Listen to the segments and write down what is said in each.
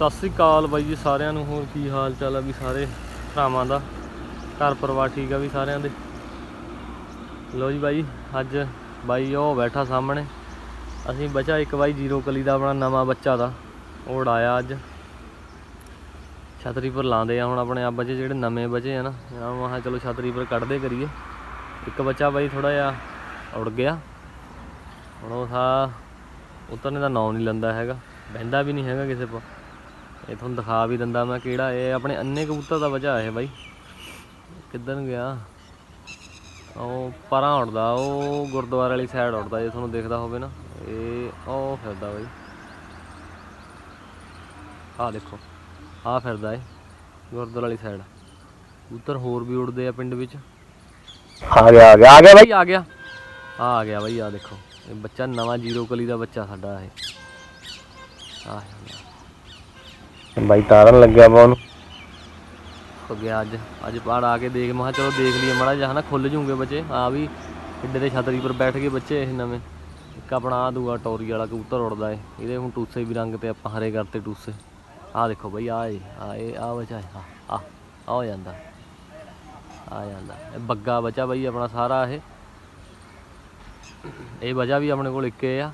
ਸਤਿ ਸ੍ਰੀ ਅਕਾਲ ਬਾਈ ਜੀ ਸਾਰਿਆਂ ਨੂੰ, ਹੋਰ ਕੀ ਹਾਲ ਚਾਲ ਆ ਵੀ ਸਾਰੇ ਭਰਾਵਾਂ ਦਾ? ਘਰ ਪਰਿਵਾਰ ਠੀਕ ਆ ਵੀ ਸਾਰਿਆਂ ਦੇ? ਲੋ ਜੀ ਬਾਈ, ਅੱਜ ਬਾਈ ਉਹ ਬੈਠਾ ਸਾਹਮਣੇ। ਅਸੀਂ ਬਚਾ ਇੱਕ ਬਾਈ ਜੀਰੋ ਕਲੀ ਦਾ ਆਪਣਾ ਨਵਾਂ ਬੱਚਾ ਦਾ, ਉਹ ਉਡਾਇਆ ਅੱਜ। ਛਤਰੀ ਪਰ ਲਾਉਂਦੇ ਆ ਹੁਣ ਆਪਣੇ ਆ ਬੱਚੇ, ਜਿਹੜੇ ਨਵੇਂ ਬਚੇ ਆ ਨਾ ਆ ਮਹਾ ਚਲੋ ਛਤਰੀ ਪਰ ਕੱਢਦੇ ਕਰੀਏ। ਇੱਕ ਬੱਚਾ ਬਾਈ ਥੋੜਾ ਜਿਹਾ ਉੜ ਗਿਆ। ਹੁਣ ਉਹ ਸਾ, ਉਤਰਨੇ ਦਾ ਨਾਂ ਨਹੀਂ ਲੈਂਦਾ ਹੈਗਾ, ਬਹਿੰਦਾ ਵੀ ਨਹੀਂ ਹੈਗਾ ਕਿਸੇ ਪਾ ਇਹ ਤੁਹਾਨੂੰ ਦਿਖਾ ਵੀ ਦਿੰਦਾ ਮੈਂ ਕਿਹੜਾ ਇਹ ਆਪਣੇ ਅੰਨੇ ਕਬੂਤਰ ਦਾ ਵਜਾ ਇਹ ਬਾਈ। ਕਿੱਧਰ ਨੂੰ ਗਿਆ? ਉਹ ਪਰਾਂ ਉੜਦਾ ਉਹ ਗੁਰਦੁਆਰੇ ਵਾਲੀ ਸਾਈਡ ਉੜਦਾ ਜੇ ਤੁਹਾਨੂੰ ਦਿਖਦਾ ਹੋਵੇ ਨਾ। ਇਹ ਉਹ ਫਿਰਦਾ ਬਾਈ। ਆਹ ਦੇਖੋ ਆਹ ਫਿਰਦਾ ਏ ਗੁਰਦੁਆਰੇ ਵਾਲੀ ਸਾਈਡ ਕਬੂਤਰ ਹੋਰ ਵੀ ਉੜਦੇ ਆ ਪਿੰਡ ਵਿੱਚ। ਆ ਗਿਆ ਆ ਗਿਆ ਆ ਗਿਆ ਬਾਈ। ਆ ਗਿਆ। ਆ ਆ ਗਿਆ ਬਾਈ ਆ ਦੇਖੋ। ਇਹ ਬੱਚਾ ਨਵਾਂ ਜੀਰੋ ਕਲੀ ਦਾ ਬੱਚਾ ਸਾਡਾ ਇਹ। ਆ ਬਾਈ ਤਾਰਨ ਲੱਗਿਆ ਵਾ ਉਹਨੂੰ। ਹੋ ਗਿਆ ਅੱਜ। ਅੱਜ ਬਾਹਰ ਆ ਕੇ ਦੇਖ, ਮੈਂ ਕਿਹਾ ਚਲੋ ਦੇਖ ਲਈਏ, ਮੜਾ ਜਿਹਾ ਨਾ ਖੁੱਲ ਜੂਗੇ ਬੱਚੇ। ਆ ਵੀ ਕਿੱਡੇ ਦੇ ਛਤਰੀ ਪਰ ਬੈਠ ਗਏ ਬੱਚੇ ਇਹ ਨਵੇਂ। ਇੱਕ ਆਪਣਾ ਆ ਦੂਆ ਟੋਰੀ ਵਾਲਾ ਕਬੂਤਰ ਉੜਦਾ ਏ। ਇਹਦੇ ਹੁਣ ਟੂਸੇ ਵੀ ਰੰਗ ਤੇ ਆਪਾਂ ਹਰੇ ਕਰਤੇ ਟੂਸੇ। ਆ ਦੇਖੋ ਬਈ ਆ ਏ ਆ ਇਹ ਆ ਬੱਚਾ ਆ ਆ ਹੋ ਜਾਂਦਾ। ਆ ਜਾਂਦਾ। ਇਹ ਬੱਗਾ ਬਚਾ ਬਈ ਆਪਣਾ ਸਾਰਾ ਇਹ। ਇਹ ਵਜਾ ਵੀ ਆਪਣੇ ਕੋਲ ਇੱਕੇ ਆ।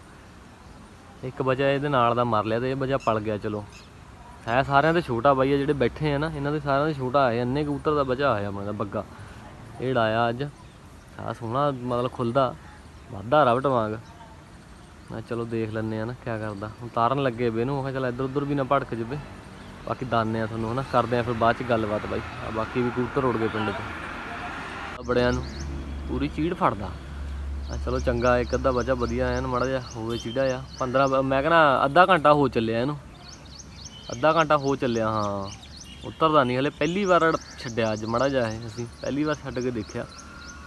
ਇੱਕ ਵਜਾ ਇਹਦੇ ਨਾਲ ਦਾ ਮਰ ਲਿਆ ਤੇ ਇਹ ਵਜਾ ਪਲ ਗਿਆ, ਚਲੋ। ਹੈ, ਸਾਰਿਆਂ ਦੇ ਛੋਟਾ ਬਾਈ ਆ ਜਿਹੜੇ ਬੈਠੇ ਆ ਨਾ, ਇਹਨਾਂ ਦੇ ਸਾਰਿਆਂ ਦੇ ਛੋਟਾ ਆਇਆ ਇੰਨੇ ਕਬੂਤਰ ਦਾ ਬਚਾ ਆਇਆ ਆਪਣੇ ਦਾ ਬੱਗਾ। ਇਹ ਡਾਇਆ ਅੱਜ। ਆ ਸੋਹਣਾ ਮਤਲਬ ਖੁੱਲਦਾ। ਵਾਧਾ ਰਵਟ ਵਾਂਗ। ਮੈਂ ਚਲੋ ਦੇਖ ਲੈਂਦੇ ਆ ਨਾ, ਕਿਆ ਕਰਦਾ। ਹੁਣ ਤਾਰਨ ਲੱਗੇ ਵੇ ਇਹਨੂੰ ਮੈਂ ਕਿਹਾ ਚੱਲ ਇੱਧਰ ਉੱਧਰ ਵੀ ਨਾ ਭੜਕ ਜਵੇ। ਬਾਕੀ ਦਾਨੇ ਆ ਤੁਹਾਨੂੰ, ਹਨਾ? ਕਰਦੇ ਆ ਫਿਰ ਬਾਅਦ ਚ ਗੱਲਬਾਤ ਬਾਈ। ਆ ਬਾਕੀ ਵੀ ਕਬੂਤਰ ਉੜ ਗਏ ਪਿੰਡ 'ਚ। ਆ ਬੜਿਆਂ ਨੂੰ। ਪੂਰੀ ਚੀੜ ਫੜਦਾ। ਆ ਚਲੋ ਚੰਗਾ, ਇੱਕ ਅੱਧਾ ਵਜਾ ਵਧੀਆ ਐਨ, ਮੜਾ ਜਿਹਾ ਹੋਵੇ ਚੀੜਾ ਆ 15 ਮੈਂ ਕਹਿੰਦਾ ਅੱਧਾ ਘੰਟਾ ਹੋ ਚੱਲਿਆ ਇਹਨੂੰ। ਅੱਧਾ ਘੰਟਾ ਹੋ ਚੱਲਿਆ, ਹਾਂ। ਉਤਰਦਾ ਨਹੀਂ, ਹਲੇ ਪਹਿਲੀ ਵਾਰ ਛੱਡਿਆ ਅੱਜ, ਮੜਾ ਜਿਹਾ ਇਹ, ਅਸੀਂ ਪਹਿਲੀ ਵਾਰ ਛੱਡ ਕੇ ਦੇਖਿਆ।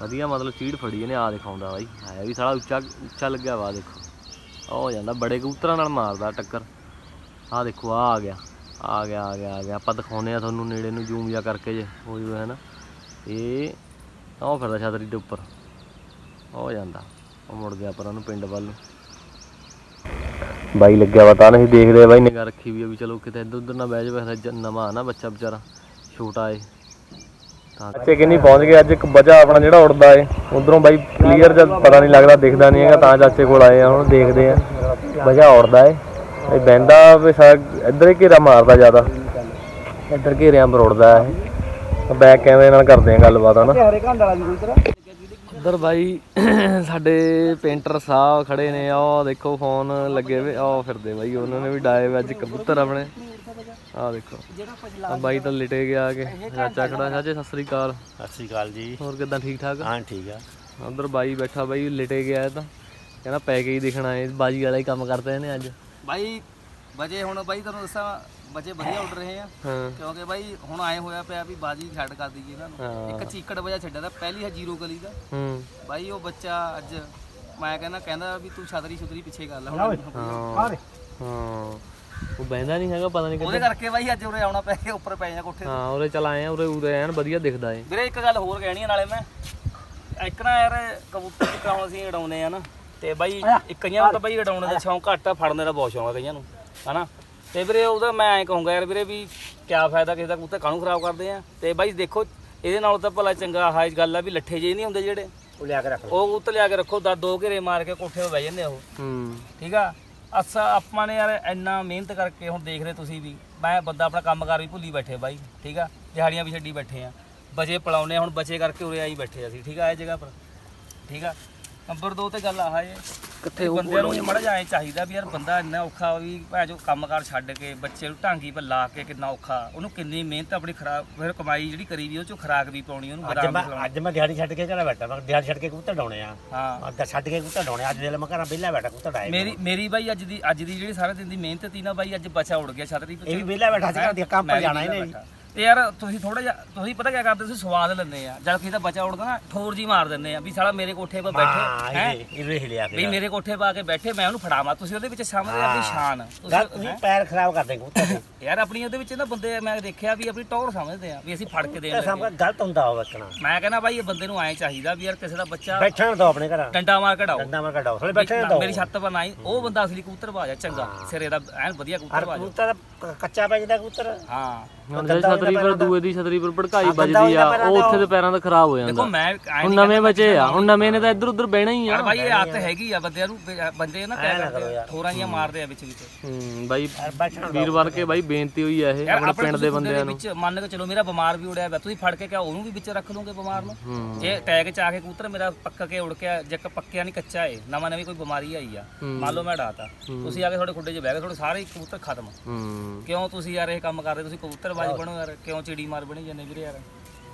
ਵਧੀਆ ਮਤਲਬ ਚੀੜ ਫੜੀ ਇਹਨੇ ਆ ਦਿਖਾਉਂਦਾ ਬਾਈ। ਆਇਆ ਵੀ ਸਾਲਾ ਉੱਚਾ ਉੱਚਾ ਲੱਗਿਆ ਵਾ, ਦੇਖੋ। ਆ ਹੋ ਜਾਂਦਾ, ਬੜੇ ਕਬੂਤਰਾਂ ਨਾਲ ਮਾਰਦਾ ਟੱਕਰ। ਆ ਦੇਖੋ ਆ ਆ ਗਿਆ ਆ ਗਿਆ ਆ ਗਿਆ ਆ ਗਿਆ। ਆਪਾਂ ਦਿਖਾਉਨੇ ਆ ਤੁਹਾਨੂੰ ਨੇੜੇ ਨੂੰ, ਜ਼ੂਮ ਜਾ ਕਰਕੇ ਜੇ ਹੋ ਜੂ, ਹੈ ਨਾ। ਇਹ ਆਹ ਫਿਰਦਾ ਛਤਰੀ ਦੇ ਉੱਪਰ। ਹੋ ਜਾਂਦਾ, ਉਹ ਮੁੜ ਗਿਆ ਪਰ ਨੂੰ ਪਿੰਡ ਵੱਲ ਨੂੰ। ਬਾਈ ਲੱਗਿਆ ਵਾ ਤਾਂ ਨਹੀਂ ਦੇਖਦੇ ਬਾਈ ਨਿਗਾ ਰੱਖੀ ਵੀ ਆ ਵੀ ਚਲੋ ਕਿਤੇ ਇੱਧਰ ਉੱਧਰ ਨਾ ਬਹਿ ਜਾਵੇ ਫਿਰ ਨਵਾਂ ਆ ਨਾ ਬੱਚਾ ਵਿਚਾਰਾ ਛੋਟਾ ਏ। ਤਾਂ ਬੱਚੇ ਕਿੰਨੀ ਪਹੁੰਚ ਗਏ ਅੱਜ ਇੱਕ ਬੱਚਾ ਆਪਣਾ ਜਿਹੜਾ ਉੜਦਾ ਏ। ਉਧਰੋਂ ਬਾਈ ਕਲੀਅਰ ਜਦ ਪਤਾ ਨਹੀਂ ਲੱਗਦਾ ਦਿਖਦਾ ਨਹੀਂ ਹੈਗਾ ਤਾਂ ਚਾਚੇ ਕੋਲ ਆਏ ਆ ਹੁਣ ਦੇਖਦੇ ਆ। ਬੱਚਾ ਉੜਦਾ ਏ। ਇਹ ਬੈਂਦਾ ਵੀ ਸਾ ਇੱਧਰ ਹੀ ਘੇਰਾ ਮਾਰਦਾ ਜ਼ਿਆਦਾ। ਇੱਧਰ ਘੇਰਿਆਂ ਪਰ ਉੜਦਾ ਇਹ। ਬੈਕ ਕੈਮਰੇ ਨਾਲ ਕਰਦੇ ਆ ਗੱਲਬਾਤ ਹਨਾ। ਹਰੇ ਘੰਡ ਵਾਲਾ ਵੀ ਕੋਈ ਉਧਰ ਬਾਈ ਸਾਡੇ ਪੇਂਟਰ ਸਾਹਿਬ ਖੜੇ ਨੇ ਆਹ ਦੇਖੋ ਫੋਨ ਲੱਗੇ ਵੇ ਆਹ ਫਿਰਦੇ ਬਾਈ ਉਹਨਾਂ ਨੇ ਵੀ ਡਾਏ ਵੇ ਅੱਜ ਕਬੂਤਰ ਆਪਣੇ। ਆਹ ਦੇਖੋ ਆਹ ਬਾਈ ਤਾਂ ਲਿਟੇ ਗਿਆ ਆ ਕੇ ਚਾਚਾ ਖੜਾ ਚਾਚੇ ਸਤਿ ਸ੍ਰੀ ਅਕਾਲ। ਸਤਿ ਸ਼੍ਰੀ ਅਕਾਲ ਜੀ। ਹੋਰ ਕਿਦਾਂ ਠੀਕ ਠਾਕ? ਹਾਂ ਠੀਕ ਆ। ਉਧਰ ਬਾਈ ਬੈਠਾ ਬਾਈ ਲਿਟੇ ਗਿਆ ਇਹ ਤਾਂ। ਕਹਿੰਦਾ ਪੈ ਕੇ ਹੀ ਦਿਖਣਾ ਇਹ ਬਾਜੀ ਵਾਲਾ ਹੀ ਕੰਮ ਕਰਦੇ ਨੇ ਅੱਜ। ਬਾਈ ਵਜੇ ਹੁਣ ਬਾਈ ਤੁਹਾਨੂੰ ਦੱਸਾਂ ਵਜੇ ਵਧੀਆ ਉੱਡ ਰਹੇ ਆ। ਹਾਂ। ਕਿਉਂਕਿ ਬਾਈ ਹੁਣ ਆਏ ਹੋਇਆ ਪਿਆ ਵੀ ਬਾਜੀ ਛੱਡ ਕਰ ਦਈਏ ਇਹਨਾਂ ਨੂੰ। ਹਾਂ। ਇੱਕ ਚੀਕੜ ਵਜਾ ਛੱਡਿਆ ਤਾਂ ਪਹਿਲੀ ਹੈ ਜ਼ੀਰੋ ਗਲੀ ਦਾ। ਹੂੰ। ਬਾਈ ਉਹ ਬੱਚਾ ਅੱਜ ਮੈਂ ਕਹਿੰਦਾ ਕਹਿੰਦਾ ਵੀ ਤੂੰ ਛਤਰੀ ਛੁਤਰੀ ਪਿੱਛੇ ਕਰ ਲੈ। ਹੁਣ ਹਾਂ। ਹਾਂ। ਉਹ ਬਹਿੰਦਾ ਨਹੀਂ ਹੈਗਾ ਪਤਾ ਨਹੀਂ ਉਹਦੇ ਕਰਕੇ ਬਾਈ ਅੱਜ ਉਰੇ ਆਉਣਾ ਪੈ ਗਿਆ ਉੱਪਰ ਪੈ ਜਾ ਕੋਠੇ ਤੇ। ਹਾਂ ਉਰੇ ਚਲ ਆਏ ਆ ਉਰੇ ਉਰੇ ਐਨ ਵਧੀਆ ਦਿਖਦਾ ਏ। ਵੀਰੇ ਇੱਕ ਗੱਲ ਹੋਰ ਕਹਿਣੀ ਆ ਨਾਲੇ ਮੈਂ। ਇੱਕ ਨਾ ਯਾਰ ਕਬੂਤਰ ਜਿੱਦਾਂ ਹੁਣ ਅਸੀਂ ਉਡਾਉਂਦੇ ਆ ਨਾ ਤੇ ਬਾਈ ਇੱਕ ਕਈਆਂ ਨੂੰ ਤਾਂ ਬਾਈ ਉਡਾਉਣੇ ਦਾ ਸ਼ੌਂਕ ਘੱਟ ਆ ਫੜਨੇ ਦਾ ਬਹੁਤ ਸ਼ੌਂਕ ਆ ਕਈਆਂ ਨੂੰ। ਹਨਾ? ਤੇ ਵੀਰੇ ਉਹਦਾ ਮੈਂ ਐਂ ਕਹੂੰਗਾ ਯਾਰ ਵੀਰੇ ਵੀ ਕਿਆ ਫਾਇਦਾ ਕਿਸੇ ਦਾ ਕਬੂਤਰ ਕਾਹਨੂੰ ਖਰਾਬ ਕਰਦੇ ਆ। ਤੇ ਬਾਈ ਦੇਖੋ ਇਹਦੇ ਨਾਲ ਤਾਂ ਭਲਾ ਚੰਗਾ ਆਹ ਗੱਲ ਆ ਵੀ ਲੱਠੇ ਜੇ ਨਹੀਂ ਹੁੰਦੇ ਜਿਹੜੇ। ਉਹ ਲਿਆ ਕੇ ਰੱਖ ਉਹ ਕਬੂਤਰ ਲਿਆ ਕੇ ਰੱਖੋ ਦਾ ਦੋ ਘੇਰੇ ਮਾਰ ਕੇ ਕੋਠੇ 'ਤੇ ਬਹਿ ਜਾਂਦੇ ਆ ਉਹ। ਹੂੰ। ਠੀਕ ਆ? ਅਸਾਂ ਆਪਾਂ ਨੇ ਯਾਰ ਇੰਨਾ ਮਿਹਨਤ ਕਰਕੇ ਹੁਣ ਦੇਖ ਰਹੇ ਤੁਸੀਂ ਵੀ ਮੈਂ ਬੰਦਾ ਆਪਣਾ ਕੰਮਕਾਰ ਵੀ ਭੁੱਲੀ ਬੈਠੇ ਬਾਈ ਠੀਕ ਆ? ਦਿਹਾੜੀਆਂ ਵੀ ਛੱਡੀ ਬੈਠੇ ਆ। ਬਚੇ ਪਲਾਉਨੇ ਹੁਣ ਬਚੇ ਕਰਕੇ ਉਰੇ ਆਈ ਬੈਠੇ ਅਸੀਂ ਠੀਕ ਆ ਇਹ ਜਗ੍ਹਾ ਪਰ। ਠੀਕ ਆ? ਨੰਬਰ 2 ਤੇ ਗੱਲ ਆਹ ਏ ਕਿੱਥੇ ਬੰਦਿਆਂ ਨੂੰ ਮੜਾ ਜਾਏ ਚਾਹੀਦਾ ਵੀ ਯਾਰ ਬੰਦਾ ਇੰਨਾ ਔਖਾ ਵੀ ਭੈ ਜੋ ਕੰਮਕਾਰ ਛੱਡ ਕੇ ਬੱਚੇ ਨੂੰ ਢਾਂਗੀ ਪਰ ਲਾ ਕੇ ਕਿੰਨਾ ਔਖਾ। ਉਹਨੂੰ ਕਿੰਨੀ ਮਿਹਨਤ ਆਪਣੀ ਖਰਾਬ ਫਿਰ ਕਮਾਈ ਜਿਹੜੀ ਕਰੀ ਵੀ ਉਹ ਚੋਂ ਖਰਾਕ ਵੀ ਪਾਉਣੀ ਉਹਨੂੰ ਅੱਜ ਮੈਂ। ਅੱਜ ਮੈਂ ਦਿਹਾੜੀ ਛੱਡ ਕੇ ਘਰੇ ਬੈਠਾ ਮੈਂ ਦਿਹਾੜੀ ਛੱਡ ਕੇ ਕਬੂਤਰ ਡਾਉਣੇ ਆ। ਹਾਂ। ਅੱਜ ਛੱਡ ਕੇ ਕਬੂਤਰ ਡਾਉਣੇ ਅੱਜ ਦੇ ਮੈਂ ਘਰਾਂ ਵਿਹਲਾ ਬੈਠਾ ਕਬੂਤਰ ਡਾਏ ਮੇਰੀ ਮੇਰੀ ਬਾਈ ਅੱਜ ਦੀ ਅੱਜ ਦੀ ਜਿਹੜੀ ਸਾਰੇ ਦਿਨ ਦੀ ਮਿਹਨਤ ਤੀ ਨਾ ਬਾਈ ਅੱਜ ਬਚਾ ਉੜ ਗਿਆ ਛਤਰੀ ਇਹ ਵੀ ਵਿਹਲਾ ਬੈਠਾ ਸੀ ਘਰ ਦੇ ਕੰਮ ਪਰ ਜਾਣਾ ਹੀ ਨਹੀਂ। ਬੈਠਾ। ਤੇ ਯਾਰ ਤੁਸੀਂ ਥੋੜਾ ਜਿਹਾ ਤੁਸੀਂ ਪਤਾ ਕੀ ਕਰਦੇ ਤੁਸੀਂ ਸਵਾਦ ਲੈਂਦੇ ਆ। ਜਦ ਕਿਸੇ ਦਾ ਬੱਚਾ ਉੜਦਾ ਨਾ ਠੋਰ ਜੀ ਮਾਰ ਦਿੰਦੇ ਆ ਵੀ ਸਾਲਾ ਮੇਰੇ ਕੋਠੇ 'ਤੇ ਬੈਠੇ ਹੈ? ਇਹ ਇਹ ਹਿਲਿਆ ਵੀ ਮੇਰੇ ਕੋਠੇ ਪਾ ਕੇ ਬੈਠੇ ਮੈਂ ਉਹਨੂੰ ਫੜਾਵਾਂ। ਤੁਸੀਂ ਉਹਦੇ ਵਿੱਚ ਸਮਝਦੇ ਆਪਣੀ ਸ਼ਾਨ ਤੁਸੀਂ ਪੈਰ ਖਰਾਬ ਕਰਦੇ ਦੇ ਯਾਰ ਆਪਣੀ ਉਹਦੇ ਵਿੱਚ ਨਾ ਬੰਦੇ ਮੈਂ ਦੇਖਿਆ ਵੀ ਆਪਣੀ ਟੌਰ ਸਮਝਦੇ ਆ ਵੀ ਅਸੀਂ ਫੜ ਕੇ ਦੇਣ ਲੱਗੇ। ਗਲਤ ਹੁੰਦਾ ਉਹ ਵੇਖਣਾ। ਮੈਂ ਕਹਿੰਦਾ ਬਾਈ ਇਹ ਬੰਦੇ ਨੂੰ ਐ ਚਾਹੀਦਾ ਵੀ ਯਾਰ ਕਿਸੇ ਦਾ ਬੱਚਾ ਬੈਠਣ ਦੋ ਆਪਣੇ ਘਰਾਂ। ਡੰਡਾ ਮਾਰ ਕਢਾਓ ਡੰਡਾ ਮਾਰ ਕਢਾਓ ਥੋੜੇ ਬੈਠਣ ਦੋ ਮੇਰੀ ਛੱਤ ਪਰ ਨਹੀਂ ਉਹ ਬੰਦਾ ਅਸਲੀ ਕਬੂਤਰ ਬਾਜ ਚੰਗਾ। ਸਿਰੇ ਦਾ ਐਨ ਵਧੀਆ ਕਬੂਤਰ ਬਾਜ ਕਬੂਤਰ ਕੱਚਾ ਪੈ ਜਾਂਦਾ ਕਬੂਤਰ। ਹਾਂ। ਛਤਰੀ ਪਰ ਦੂਏ ਦੀ ਛਤਰੀ ਪਰ ਭੜਕਾਈ ਵੱਜਦੀ ਆ ਉਹ ਉੱਥੇ ਦੇ ਪੈਰਾਂ ਦਾ ਖਰਾਬ ਹੋ ਦੇਖੋ ਜਾਂਦਾ। ਮੈਂ ਐਂ ਹੁਣ ਨਵੇਂ ਬਚੇ ਆ ਹੁਣ ਨਵੇਂ ਨੇ ਤਾਂ ਇੱਧਰ ਉੱਧਰ ਬਹਿਣਾ ਹੀ ਆ। ਯਾਰ ਬਾਈ ਇਹ ਆਦਤ ਹੈਗੀ ਆ ਬੰਦਿਆਂ ਨੂੰ ਬੰਦੇ ਨਾ ਕਹਿ ਕਰਦੇ। ਠੋਰਾਂ ਜੀਆਂ ਮਾਰਦੇ ਆ ਵਿੱਚ ਵਿੱਚ। ਹੂੰ ਬਾਈ ਵੀਰ ਬਣ ਕੇ ਬਾਈ ਬੇਨਤੀ ਹੋਈ ਆ ਇਹ ਆਪਣੇ ਪਿੰਡ ਦੇ ਤੁਸੀਂ ਬੰਦਿਆਂ ਨੂੰ। ਵਿੱਚ ਮੰਨ ਕੇ ਚਲੋ ਮੇਰਾ ਬਿਮਾਰ ਵੀ ਉੜਿਆ ਤੁਸੀਂ ਫੜ ਕੇ ਕਿਆ ਉਹਨੂੰ ਵੀ ਵਿੱਚ ਰੱਖ ਲਓਗੇ ਬਿਮਾਰ ਨੂੰ? ਜੇ ਟੈਗ ਚ ਆ ਕੇ ਕਬੂਤਰ ਮੇਰਾ ਪੱਕ ਕੇ ਉੜ ਕੇ ਜੇ ਪੱਕਿਆ ਨਹੀਂ ਕੱਚਾ ਏ ਨਵਾਂ ਨਵੀਂ ਕੋਈ ਬਿਮਾਰੀ ਆਈ ਆ ਮੰਨ ਲਓ ਮੈਂ ਡਾਤਾ ਤੁਸੀਂ ਆ ਕੇ ਤੁਹਾਡੇ ਖੁੱਡੇ 'ਚ ਬਹਿ ਗਏ ਤੁਹਾਡੇ ਸਾਰੇ ਕਬੂਤਰ ਖਤਮ। ਹੂੰ। ਕਿਉਂ ਤੁਸੀਂ ਯਾਰ ਇਹ ਕੰਮ ਕਰਦੇ ਤੁਸੀਂ ਕਬੂਤਰਬਾਜ਼ ਬਣੋ ਯਾਰ। ਕਿਉਂ ਚਿੜੀ ਮਾਰ ਬਣੀ ਜਾਂਦੇ ਵੀਰੇ ਯਾਰ?